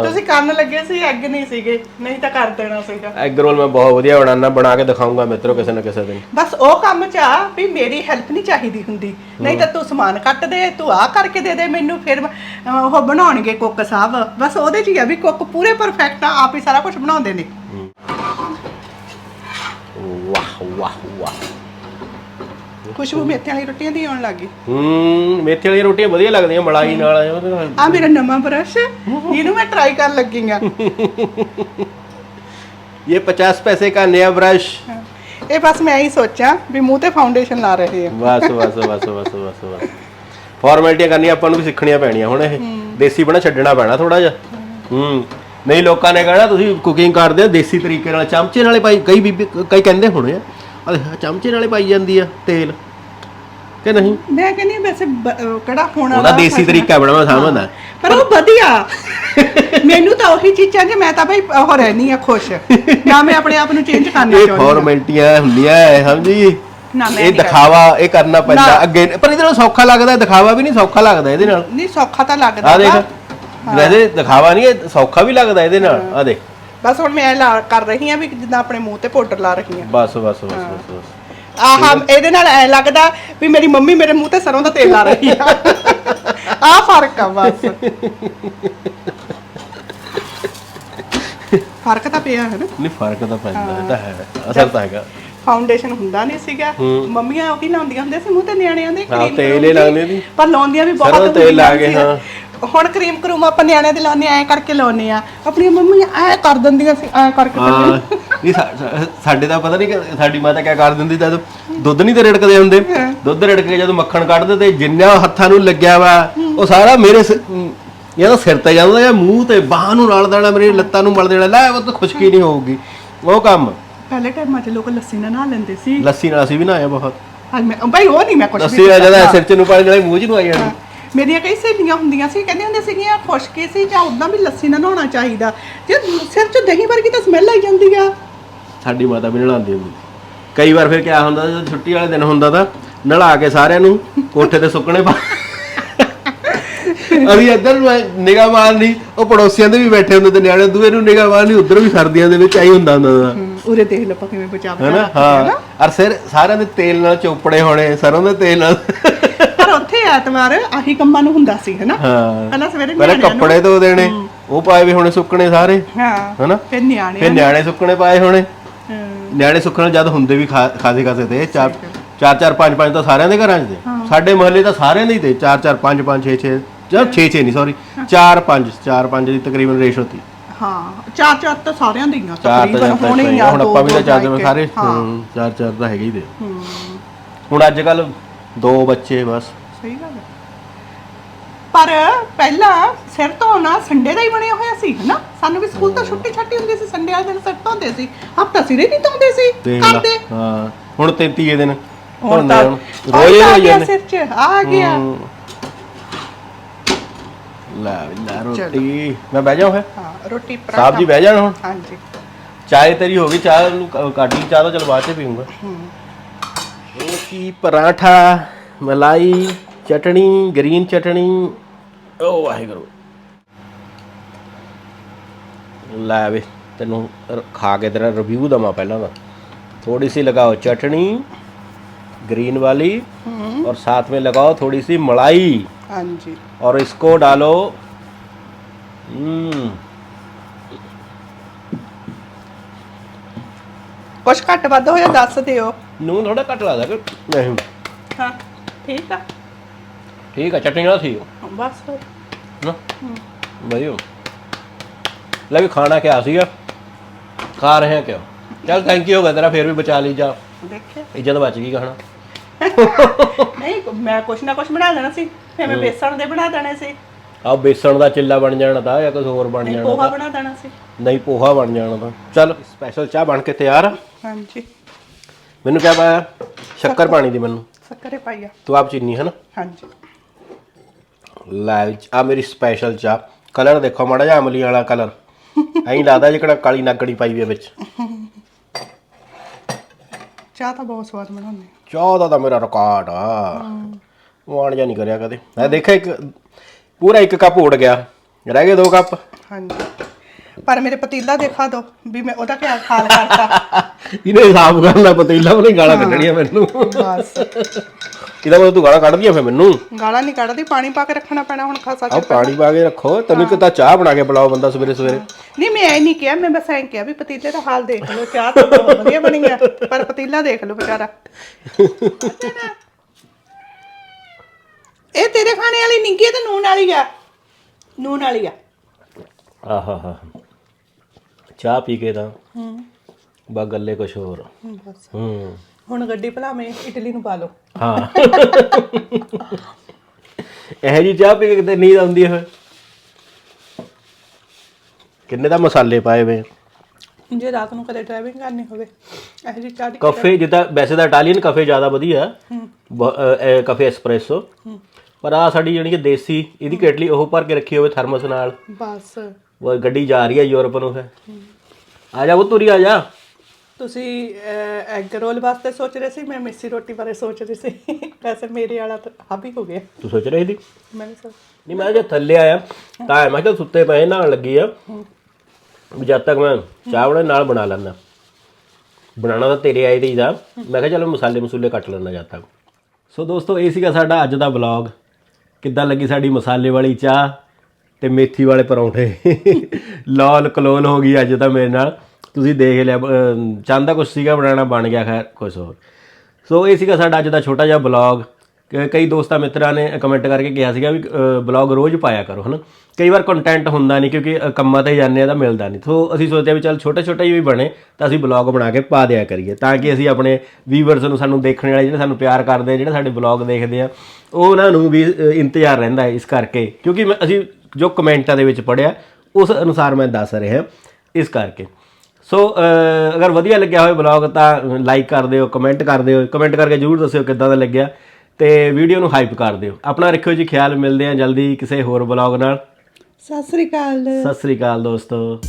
ਤੁਸੀਂ ਕੰਨ ਲੱਗੇ ਸੀ ਐਗ ਨਹੀਂ ਸੀਗੇ ਨਹੀਂ ਤਾਂ ਕਰ ਦੇਣਾ ਸੀਗਾ। ਐਗ ਰੋਲ ਮੈਂ ਬਹੁਤ ਵਧੀਆ ਬਣਾਉਣਾ ਬਣਾ ਕੇ ਦਿਖਾਉਂਗਾ ਮਿੱਤਰੋ ਕਿਸੇ ਨਾ ਕਿਸੇ ਦਿਨ। ਬਸ ਉਹ ਕੰਮ ਚ ਆ ਵੀ ਮੇਰੀ ਹੈਲਪ ਨਹੀਂ ਚਾਹੀਦੀ ਹੁੰਦੀ। ਨਹੀਂ ਤਾਂ ਤੂੰ ਸਮਾਨ ਕੱਟ ਦੇ ਤੂੰ ਆ ਕਰਕੇ ਦੇ ਦੇ ਮੈਨੂੰ ਫਿਰ ਉਹ ਬਣਾਉਣਗੇ ਕੁੱਕ ਸਾਹਿਬ। ਬਸ ਉਹਦੇ ਚ ਹੀ ਆ ਵੀ ਕੁੱਕ ਪੂਰੇ ਪਰਫੈਕਟ ਆ ਆਪ ਹੀ ਸਾਰਾ ਕੁਝ ਬਣਾਉਂਦੇ ਨੇ। ਹਵਾ ਹਵਾ। ਖੁਸ਼ਬੂ ਮੇਥੇ ਵਾਲੀ ਰੋਟੀਆਂ ਦੀ ਆਉਣ ਲੱਗੀ ਹੂੰ ਮੇਥੇ ਵਾਲੀਆਂ ਰੋਟੀਆਂ ਵਧੀਆ ਲੱਗਦੀਆਂ ਮਲਾਈ ਨਾਲ। ਉਹਦੇ ਆ ਮੇਰਾ ਨਵਾਂ ਬ੍ਰਸ਼ ਹੈ ਇਹਨੂੰ ਮੈਂ ਟਰਾਈ ਕਰਨ ਲੱਗੀ ਇਹ 50 ਪੈਸੇ ਦਾ ਨਿਆ ਬ੍ਰਸ਼। ਇਹ ਬਸ ਮੈਂ ਹੀ ਸੋਚਿਆ ਵੀ ਮੂੰਹ ਤੇ ਫਾਊਂਡੇਸ਼ਨ ਲਾ ਰਹੇ ਆ ਬਸ ਬਸ ਬਸ ਬਸ ਬਸ ਬਸ। ਫਾਰਮੈਲਿਟੀਆਂ ਕਰਨੀਆਂ ਆਪਾਂ ਨੂੰ ਵੀ ਸਿੱਖਣੀਆਂ ਪੈਣੀਆਂ ਹੁਣ ਇਹ ਦੇਸੀ ਬਣਾ ਛੱਡਣਾ ਪੈਣਾ ਥੋੜਾ ਜਿਹਾ। ਹੂੰ। ਨਹੀਂ ਲੋਕਾਂ ਨੇ ਕਹਿਣਾ ਤੁਸੀਂ ਕੁਕਿੰਗ ਕਰਦੇ ਆ ਦੇਸੀ ਤਰੀਕੇ ਨਾਲ। ਚਮਚੇ ਨਾਲੇ ਪਾਈ ਕਈ ਬੀਬੀ ਕਈ ਕਹਿੰਦੇ ਹੋਣੇ ਆ ਅਰੇ ਚਮਚੇ ਨਾਲੇ ਪਾਈ ਜਾਂਦੀ ਆ ਤੇਲ। ਕਿ ਨਹੀਂ? ਮੈਂ ਕਹਿੰਦੀ ਹਾਂ ਵੈਸੇ ਕਿਹੜਾ ਹੋਣਾ ਉਹਦਾ ਦੇਸੀ ਤਰੀਕਾ ਬੜਾ ਮੈਂ ਸਮਝਦਾ ਪਰ ਉਹ ਵਧੀਆ। ਮੈਨੂੰ ਤਾਂ ਉਹੀ ਚੀਜ਼ਾਂ ਕਿ ਮੈਂ ਤਾਂ ਬਈ ਉਹ ਰਹਿਣੀ ਆ ਖੁਸ਼। ਨਾ ਮੈਂ ਆਪਣੇ ਆਪ ਨੂੰ ਚੇਂਜ ਕਰਨਾ ਇਹ ਚਾਹੁੰਦੀ ਹਾਂ। ਫਾਰਮੈਲਿਟੀਆਂ ਹੁੰਦੀਆਂ ਸਮਝੀ? ਨਾ, ਮੈਂ ਇਹ ਦਿਖਾਵਾ ਇਹ ਕਰਨਾ ਪੈਂਦਾ। ਅੱਗੇ ਪਰ ਇਹਦੇ ਨਾਲ ਸੌਖਾ ਲੱਗਦਾ ਦਿਖਾਵਾ ਵੀ ਨਹੀਂ ਸੌਖਾ ਲੱਗਦਾ ਇਹਦੇ ਨਾਲ। ਨਹੀਂ ਸੌਖਾ ਤਾਂ ਲੱਗਦਾ। ਆ ਦੇਖ। ਵੈਸੇ ਦਿਖਾਵਾ ਨਹੀਂ ਇਹ ਸੌਖਾ ਵੀ ਲੱਗਦਾ ਇਹਦੇ ਨਾਲ। ਆ ਦੇਖ। ਬਸ ਹੁਣ ਮੈਂ ਲਾ ਕਰ ਰਹੀ ਆ ਵੀ ਜਿੱਦਾਂ ਆਪਣੇ ਮੂੰਹ ਤੇ ਪਾਊਡਰ ਲਾ ਰਹੀ ਆ ਬਸ ਬਸ ਬਸ ਬਸ ਬਸ। ਆਹ ਇਹਦੇ ਨਾਲ ਐ ਲੱਗਦਾ ਵੀ ਮੇਰੀ ਮੰਮੀ ਮੇਰੇ ਮੂੰਹ ਤੇ ਸਰੋਂ ਦਾ ਤੇਲ ਲਾ ਰਹੀ ਆ। ਆ ਫ਼ਰਕ ਆ ਬਸ। ਫ਼ਰਕ ਤਾਂ ਪਿਆ ਹੈ ਨਾ। ਨਹੀਂ ਫ਼ਰਕ ਤਾਂ ਪੈਂਦਾ ਇਹ ਤਾਂ ਹੈ। ਅਸਰ ਤਾਂ ਹੈਗਾ। ਫਾਊਂਡੇਸ਼ਨ ਹੁੰਦਾ ਨਹੀਂ ਸੀਗਾ ਮੰਮੀਆਂ ਉਹ ਕੀ ਲਾਉਂਦੀਆਂ ਹੁੰਦੀਆਂ ਸੀ ਮੂੰਹ ਤੇ ਨਿਆਣਿਆਂ ਦੇ ਹਾਂ, ਤੇਲ ਹੀ ਲਾਉਂਦੀਆਂ ਸੀ। ਪਰ ਲਾਉਂਦੀਆਂ ਵੀ ਬਹੁਤ ਸਰੋਂ ਦਾ ਤੇਲ ਲਾ ਕੇ, ਸੀਗੀਆਂ। ਹੁਣ ਕਰੀਮ ਕਰੂਮ ਆਪਾਂ ਨਿਆਣਿਆਂ ਦੇ ਲਾਉਂਦੇ ਐ ਕਰਕੇ ਲਾਉਂਦੇ ਆ ਆਪਣੀਆਂ ਮੰਮੀਆਂ ਐ ਕਰ ਦਿੰਦੀਆਂ ਸੀ ਐ ਕਰਕੇ ਹਾਂ ਨਹੀਂ। ਸਾ- ਸਾ- ਸਾਡੇ ਤਾਂ ਪਤਾ ਨਹੀਂ ਕਿ ਸਾਡੀ ਮਾਤਾ ਕਿਆ ਕਰ ਦਿੰਦੀ ਜਦ ਦੁੱਧ ਨਹੀਂ ਤੇ ਰਿੜਕਦੇ ਹੁੰਦੇ। ਦੁੱਧ ਰਿੜਕ ਕੇ ਜਦੋਂ ਮੱਖਣ ਕੱਢਦੇ ਤੇ ਜਿੰਨਾ ਹੱਥਾਂ ਨੂੰ ਲੱਗਿਆ ਵਾ ਉਹ ਸਾਰਾ ਮੇਰੇ ਸਿ- ਅਮ, ਜਾਂ ਤਾਂ ਸਿਰ ਤੇ ਜਾਂਦਾ ਜਾਂ ਮੂੰਹ ਤੇ ਬਾਹਾਂ ਨੂੰ ਰਲ ਦੇਣਾ ਮੇਰੀ ਲੱਤਾਂ ਨੂੰ ਮਲ ਦੇਣਾ ਲੈ ਉਹ ਤਾਂ ਖੁਸ਼ਕੀ ਨਹੀਂ ਹੋਊਗੀ। ਉਹ ਕੰਮ। ਪਹਿਲੇ ਟਾਈਮਾਂ 'ਚ ਲੋਕ ਲੱਸੀ ਨਾਲ ਨਹਾ ਲੈਂਦੇ ਸੀ। ਲੱਸੀ ਨਾਲ ਅਸੀਂ ਵੀ ਨਹਾਇਆ ਬਹੁਤ। ਅੱਜ ਮੈਂ ਭਾਈ ਉਹ ਨਹੀਂ ਮੈਂ ਕੁਝ ਲੱਸੀ ਆ ਜਾਂਦਾ ਸਿਰ ਚ ਨੂੰ ਪਾਣੀ ਨਾਲੇ ਮੂੰਹ ਚ ਨੂੰ ਆਈ ਜਾਂਦੀ ਮੇਰੀਆਂ ਕਈ ਸਹੇਲੀਆਂ ਹੁੰਦੀਆਂ ਸੀ ਕਹਿੰਦੀਆਂ ਹੁੰਦੀਆਂ ਸੀਗੀਆਂ ਖੁਸ਼ਕੀ ਸੀ ਜਾਂ ਉਦਾਂ ਵੀ ਲੱਸੀ ਨਾਲ ਨਹਾਉਣਾ ਚਾਹੀਦਾ? ਜੇ ਸਿਰ 'ਚ ਦਹੀਂ ਵਰਗੀ ਤਾਂ ਸਮੈਲ ਆਈ ਜਾਂਦੀ ਆ। ਸਾਡੀ ਮਾਤਾ ਵੀ ਨਲਾਉਂਦੀ ਹੁੰਦੀ ਸੀ। ਕਈ ਵਾਰ ਫਿਰ ਕਿਆ ਹੁੰਦਾ ਜਦੋਂ ਛੁੱਟੀ ਵਾਲੇ ਦਿਨ ਹੁੰਦਾ ਤਾਂ ਨਲਾ ਕੇ ਸਾਰਿਆਂ ਨੂੰ ਕੋਠੇ ਤੇ ਸੁੱਕਣੇ ਪਾ ਅਸੀਂ ਇੱਧਰ ਨਿਗਾਹ ਮਾਰਨੀ ਉਹ ਪੜੋਸੀਆਂ ਦੇ ਵੀ ਬੈਠੇ ਹੁੰਦੇ ਤੇ ਨਿਆਣੇ ਦੂਏ ਨੂੰ ਨਿਗਾਹ ਮਾਰਨੀ ਉਧਰ ਵੀ ਸਰਦੀਆਂ ਦੇ ਵਿੱਚ ਆਈ ਹੁੰਦਾ ਹੁੰਦਾ ਦਾ ਹਮ, ਉਰੇ ਦੇਖ ਲਓ ਆਪਾਂ ਕਿਵੇਂ ਬਚਾ ਬਚਾ ਹੈਨਾ? ਰੱਖਦੇ ਆ ਨਾ। ਹਾਂ। ਅਰ ਸਿਰ ਸਾਰਿਆਂ ਦੇ ਤੇਲ ਨਾਲ ਚੋਪੜੇ ਹੋਣੇ ਸਰੋਂ ਦੇ ਤੇਲ ਨਾਲ। ਐਤਵਾਰ ਆਹੀ ਕੰਮਾਂ ਨੂੰ ਹੁੰਦਾ ਸੀ ਹੈਨਾ? ਹਾਂ। ਪਹਿਲਾਂ ਸਵੇਰੇ ਪਹਿਲਾਂ ਨਿਆਣਿਆਂ ਨੂੰ ਕੱਪੜੇ ਧੋ ਦੇਣੇ ਉਹ ਪਾਏ ਵੀ ਹੋਣੇ ਸੁੱਕਣੇ ਸਾਰੇ ਹਾਂ ਹੈਨਾ? ਫਿਰ ਨਿਆਣੇ ਫਿਰ ਨਿਆਣੇ ਸੁੱਕਣੇ ਪਾਏ ਹੋਣੇ। ਨਿਆਣੇ ਸੁੱਕਣ ਜਦ ਹੁੰਦੇ ਵੀ ਖਾਸੇ ਖਾਸੇ ਤੇ ਚਾਰ ਚਾਰ ਚਾਰ ਪੰਜ ਪੰਜ ਤਾਂ ਸਾਰਿਆਂ ਦੇ ਘਰਾਂ 'ਚ ਤੇ। ਸਾਡੇ ਮੁਹੱਲੇ ਤਾਂ ਸਾਰਿਆਂ ਦੇ ਹੀ ਤੇ ਚਾਰ ਚਾਰ ਪੰਜ ਪੰਜ 6 6 ਜਾਂ 6 6 ਨਹੀਂ ਸੌਰੀ 4 5 4 5 ਦੀ ਤਕਰੀਬਨ ਰੇਸ਼ੋ ਸੀ ਹਾਂ ਚਾਰ ਚਾਰ ਤਾਂ ਸਾਰਿਆਂ ਦੀਆਂ ਚਾਰ ਤਾਂ ਤਕਰੀਬਨ ਹੋਣੇ ਹੀ ਆ ਹੁਣ ਦੋ- ਆਪਾਂ ਵੀ ਦੋ ਤਾਂ ਚਾਰ ਦੇ ਕੇ। ਸਾਰੇ ਹਾਂ। ਹੂੰ, ਚਾਰ ਚਾਰ ਤਾਂ ਹੈਗੇ ਹੀ ਦੇ ਹੁਣ ਅੱਜ ਕੱਲ ਦੋ ਬੱਚੇ ਬਸ। ਸਹੀ ਗੱਲ ਹੈ। ਪਰ ਪਹਿਲਾਂ ਸਿਰ ਧੋਣਾ ਸੰਡੇ ਦਾ ਹੀ ਬਣਿਆ ਹੋਇਆ ਸੀ ਹਨਾ? ਸਾਨੂੰ ਵੀ ਸਕੂਲ ਤੋਂ ਛੁੱਟੀ ਛੱਟੀ ਹੁੰਦੀ ਸੀ ਸੰਡੇ ਵਾਲੇ ਦਿਨ ਸਿਰ ਧੋਂਦੇ ਸੀ। ਹਫਤਾ ਸਿਰੇ ਨਹੀਂ ਧੋਂਦੇ ਸੀ ਹਾਂ ਹੁਣ 33 ਦਿਨ ਹੁਣ ਤਾਂ ਰੋਜ਼ ਹੀ ਆ ਸਿਰ 'ਚ ਆ ਗਿਆ। ਹੂੰ। ਵੀ ਲੈ ਰੋਟੀ। ਮੈਂ ਬਹਿ ਜਾਉਂ ਫਿਰ? ਹਾਂ ਰੋਟੀ ਪਰਾਂਠਾ। ਸਾਹਿਬ ਜੀ ਬਹਿ ਜਾਣ ਹੁਣ? ਹਾਂਜੀ। ਚਾਹ ਤੇਰੀ ਹੋ ਗਈ ਚਾਹ ਨੂੰ ਕ- ਚਾਹ ਦਾ ਚਲ ਬਾਅਦ ਚ ਪੀਊਂਗਾ। ਰੋਟੀ ਪਰਾਠਾ ਮਲਾਈ ਚਟਣੀ ਗ੍ਰੀਨ ਚਟਣੀ ਓ ਵਾਹਿਗੁਰੂ ਲੈ ਵੇ ਤੈਨੂੰ ਰ- ਖਾ ਕੇ ਤੇਰਾ ਰਿਵਿਊ ਦਵਾਂ ਪਹਿਲਾਂ ਦਾ थोड़ी सी लगाओ चटनी ग्रीन वाली और साथ में लगाओ थोड़ी सी मलाई ਹਾਂਜੀ और इसको डालो हम्म ਕੁਛ ਘੱਟ ਵੱਧ ਹੋਇਆ ਦੱਸ ਦਿਓ ਨੂਨ ਥੋੜਾ ਘੱਟ ਲੱਗਦਾ ਕਿ ਨਹੀਂ ਹਾਂ ਠੀਕ ਆ ਚਟਨੀ ਨਾਲ ਠੀਕ ਬਸ। ਨਾ? ਵਧੀਆ। ਲੈ ਵੀ ਖਾਣਾ ਕਿਆ ਸੀਗਾ? ਖਾ ਰਹੇ ਹਾਂ ਕਿਉਂ? ਚੱਲ ਥੈਂਕ ਯੂ ਹੋ ਗਿਆ ਤੇਰਾ ਫੇਰ ਵੀ ਬਚਾ ਲਈ ਜਾ। ਦੇਖਿਆ। ਇੱਜ਼ਤ ਬਚ ਗਈ ਖਾਣਾ ਨਹੀਂ ਮੈਂ ਕੁਛ ਨਾ ਕੁਛ ਬਣਾ ਦੇਣਾ ਸੀ। ਫਿਰ ਮੈਂ ਬੇਸਣ ਦੇ ਬਣਾ ਦੇਣੇ ਸੀ। ਆ ਬੇਸਣ ਦਾ ਚਿੱਲਾ ਬਣ ਜਾਣਾ ਤਾਂ ਜਾਂ ਕੁਝ ਹੋਰ ਬਣ ਨਹੀਂ ਜਾਣਾ ਪੋਹਾ ਤਾਂ? ਬਣਾ ਦੇਣਾ ਸੀ। ਨਹੀਂ ਪੋਹਾ ਬਣ ਜਾਣਾ ਤਾਂ। ਚੱਲ ਸਪੈਸ਼ਲ ਚਾਹ ਬਣ ਕੇ ਤਿਆਰ ਆ। ਹਾਂਜੀ। ਮੈਨੂੰ ਕਿਆ ਪਾਇਆ? ਸ਼ੱਕਰ ਪਾਣੀ ਦੀ ਮੈਨੂੰ। ਸ਼ੱਕਰੇ ਪਾਈਆ ਤੂੰ ਆਪ ਚੀਨੀ ਹੈ ਨਾ ਹਾਂਜੀ। ਲੈ ਆ ਮੇਰੀ ਸਪੈਸ਼ਲ ਚਾਹ ਕਲਰ ਦੇਖੋ ਮਾੜਾ ਜਿਹਾ ਅਮਲੀ ਵਾਲਾ ਕਲਰ ਐਂ ਲੱਗਦਾ ਜਿਹੜਾ ਕਾਲੀ ਨਾਗਣੀ ਪਾਈ ਵੀ ਆ ਵਿੱਚ। ਚਾਹ ਤਾਂ ਬਹੁਤ ਸਵਾਦ ਬਣਾਉਂਦੇ ਚਾਹ ਦਾ ਤਾਂ ਮੇਰਾ ਰਿਕਾਰਡ ਆ। ਵਾਣ ਜਾਂ ਨਹੀਂ ਕਰਿਆ ਕਦੇ। ਮੈਂ ਦੇਖਿਆ ਇੱਕ ਪੂਰਾ ਇੱਕ ਕੱਪ ਉੜ ਗਿਆ। ਰਹਿ ਗਏ ਦੋ ਕੱਪ ਹਾਂਜੀ। ਪਰ ਮੇਰੇ ਪਤੀਲਾ ਦੇਖਾ ਦੋ ਵੀ ਮੈਂ ਉਹਦਾ ਕਿਆ ਹਾਲ ਕਰਤਾ। ਇਹਨੇ ਹਿਸਾਬ ਕਰਨਾ ਪਤੀਲਾ ਵੀ ਗਾਲਾਂ ਕੱਢਣੀਆਂ ਮੈਨੂੰ। ਬਸ। ਇਹਦਾ ਮਤਲਬ ਤੂੰ ਗਾਲਾਂ ਕੱਢਦੀਆਂ ਫੇ ਮੈਨੂੰ? ਗਾਲਾਂ ਨਹੀਂ ਕੱਢਦੀ ਪਾਣੀ ਪਾ ਕੇ ਰੱਖਣਾ ਪੈਣਾ ਹੁਣ ਖਾਸਾ ਆਹ ਪਾਣੀ ਪਾ ਕੇ ਰੱਖੋ ਤੈਨੂੰ ਕਿਤਾ ਚਾਹ ਬਣਾ ਕੇ ਪਿਲਾਓ ਬੰਦਾ ਸਵੇਰੇ ਸਵੇਰੇ। ਨਹੀਂ ਮੈਂ ਐ ਨਹੀਂ ਕਿਹਾ ਮੈਂ ਬਸ ਐਂ ਕਿਹਾ ਵੀ ਪਤੀਲੇ ਦਾ ਹਾਲ ਦੇਖ ਲਓ ਚਾਹ ਤਾਂ ਬਹੁਤ ਵਧੀਆ ਬਣੀ ਆ ਪਰ ਪਤੀਲਾ ਦੇਖ ਲਓ ਵਿਚਾਰਾ। ਇਹ ਤੇਰੇ ਖਾਣੇ ਵਾਲੀ ਨਿੱਗੀ ਤੇ ਨੂਨ ਵਾਲੀ ਆ? ਨੂਨ ਵਾਲੀ ਆ। ਆਹਾ ਹਾ ਚਾਹ ਪੀ ਕੇ ਤਾਂ ਹੂੰ। ਬਾ ਗੱਲੇ ਕੁਛ ਹੋਰ। ਬਸ। ਹੂੰ। ਹੁਣ ਗੱਡੀ ਭਲਾਵੇਂ ਇਟਲੀ ਨੂੰ ਪਾ ਲਓ। ਹਾਂ। ਇਹ ਜੀ ਚਾਹ ਪੀ ਕੇ ਕਿਤੇ ਨੀਂਦ ਆਉਂਦੀ ਹੈ ਕਿੰਨੇ ਦਾ ਮਸਾਲੇ ਪਾਏ ਵੇ। ਜੇ ਰਾਤ ਨੂੰ ਕਦੇ ਡਰਾਈਵਿੰਗ ਕਰਨੀ ਹੋਵੇ ਇਹ ਜੀ ਚਾਹ ਦੀ ਕਾਫੇ ਜਿੱਦਾਂ ਵੈਸੇ ਤਾਂ ਇਟਾਲੀਅਨ ਕਾਫੇ ਜ਼ਿਆਦਾ ਵਧੀਆ। ਕਾਫੇ ਐਸਪ੍ਰੈਸੋ ਪਰ ਆ ਸਾਡੀ ਜਿਹੜੀ ਦੇਸੀ ਇਹਦੀ ਕੇਟਲੀ ਉਹ ਭਰ ਕੇ ਰੱਖੀ ਹੋਵੇ ਥਰਮਸ ਨਾਲ। ਬਸ। ਉਹ ਗੱਡੀ ਜਾ ਰਹੀ ਹੈ ਯੂਰਪ ਨੂੰ ਫਿਰ। ਆ ਜਾ ਉਹ ਤੁਰੀ ਆ ਜਾ। ਤੁਸੀਂ ਐਗ ਰੋਲ ਵਾਸਤੇ ਸੋਚ ਰਹੇ ਸੀ? ਮੈਂ ਮਿੱਸੀ ਰੋਟੀ ਬਾਰੇ ਸੋਚ ਰਹੀ ਸੀ। ਵੈਸੇ ਮੇਰੇ ਵਾਲਾ ਤਾਂ ਹਾਬੀ ਹੋ ਗਿਆ। ਤੂੰ ਸੋਚ ਰਹੀ ਸੀ? ਮੈਂ ਸੋਚ ਨਹੀਂ ਮੈਂ ਜੇ ਥੱਲੇ ਆਇਆ। ਤਾਂ ਮੈਂ ਕਿਹਾ ਸੁੱਤੇ ਪਏ ਨਾਲ ਲੱਗੀ ਆ। ਵੀ ਜਦ ਤੱਕ ਮੈਂ ਚਾਹ ਬਣਾ ਨਾਲ ਬਣਾ ਲੈਂਦਾ। ਬਣਾਉਣਾ ਤਾਂ ਤੇਰੇ ਆਏ ਹੀ ਦਾ। ਮੈਂ ਕਿਹਾ ਚਲੋ ਮਸਾਲੇ ਮਸੂਲੇ ਕੱਟ ਲੈਂਦਾ ਜਦ ਤੱਕ। ਸੋ ਦੋਸਤੋ ਇਹ ਸੀਗਾ ਸਾਡਾ ਅੱਜ ਦਾ ਵਲੌਗ ਕਿੱਦਾਂ ਲੱਗੀ ਸਾਡੀ ਮਸਾਲੇ ਵਾਲੀ ਚਾਹ? ਤੇ ਮੇਥੀ ਵਾਲੇ ਪਰੌਂਠੇ। ਲਾਲ ਕਲੋਲ ਹੋ ਗਈ ਅੱਜ ਤਾਂ ਮੇਰੇ ਨਾਲ। ਤੁਸੀਂ ਦੇਖ ਲਿਆ ਚਾਹੁੰਦਾ ਕੁਛ ਸੀਗਾ, ਬਣਾਉਣਾ ਬਣ ਗਿਆ, ਖੈਰ, ਕੁਛ ਹੋਰ। ਸੋ ਇਹ ਸੀਗਾ ਸਾਡਾ ਅੱਜ ਦਾ ਛੋਟਾ ਜਿਹਾ ਬਲੌਗ ਕਈ ਦੋਸਤਾਂ ਮਿੱਤਰਾਂ ਨੇ ਕਮੈਂਟ ਕਰਕੇ ਕਿਹਾ ਸੀਗਾ ਵੀ ਬਲੌਗ ਰੋਜ਼ ਪਾਇਆ ਕਰੋ, ਹਨਾ? ਕਈ ਵਾਰ ਕੰਟੈਂਟ ਹੁੰਦਾ ਨਹੀਂ ਕਿਉਂਕਿ ਕੰਮਾਂ ਤੇ ਜਾਂਦੇ ਆ ਤਾਂ ਮਿਲਦਾ ਨਹੀਂ। ਸੋ ਅਸੀਂ ਸੋਚਿਆ ਵੀ ਚੱਲ ਛੋਟੇ ਛੋਟੇ ਹੀ ਵੀ ਬਣੇ, ਤਾਂ ਅਸੀਂ ਬਲੌਗ ਬਣਾ ਕੇ ਪਾ ਦਿਆ ਕਰੀਏ, ਤਾਂ ਕਿ ਅਸੀਂ ਆਪਣੇ ਵੀਵਰਸ ਨੂੰ ਸਾਨੂੰ ਦੇਖਣ ਵਾਲੇ ਜਿਹੜੇ ਸਾਨੂੰ ਪਿਆਰ ਕਰਦੇ ਜਿਹੜੇ ਸਾਡੇ ਬਲੌਗ ਦੇਖਦੇ ਆ ਉਹ ਉਹਨਾਂ ਨੂੰ ਵੀ ਇੰਤਜ਼ਾਰ ਰਹਿੰਦਾ ਹੈ ਇਸ ਕਰਕੇ। ਕਿਉਂਕਿ ਮੈਂ- ਅਸੀਂ ਜੋ ਕਮੈਂਟਾਂ ਦੇ ਵਿੱਚ ਪੜਿਆ ਉਸ ਅਨੁਸਾਰ ਮੈਂ ਦੱਸ ਰਿਹਾ। ਇਸ ਕਰਕੇ। ਸੋ ਅਗਰ ਵਧੀਆ ਲੱਗਿਆ ਹੋਵੇ ਬਲੌਗ ਤਾਂ ਲਾਈਕ ਕਰ ਦਿਓ ਕਮੈਂਟ ਕਰ ਦਿਓ। ਕਮੈਂਟ ਕਰਕੇ ਜਰੂਰ ਦੱਸਿਓ ਕਿੱਦਾਂ ਦਾ ਲੱਗਿਆ। ਤੇ ਵੀਡੀਓ ਨੂੰ ਹਾਈਪ ਕਰ ਦਿਓ। ਆਪਣਾ ਰੱਖਿਓ ਜੀ ਖਿਆਲ। ਮਿਲਦੇ ਆ ਜਲਦੀ ਕਿਸੇ ਹੋਰ ਬਲੌਗ ਨਾਲ। ਸਤਿ ਸ੍ਰੀ ਅਕਾਲ। ਸਤਿ ਸ੍ਰੀ ਅਕਾਲ ਦੋਸਤੋ।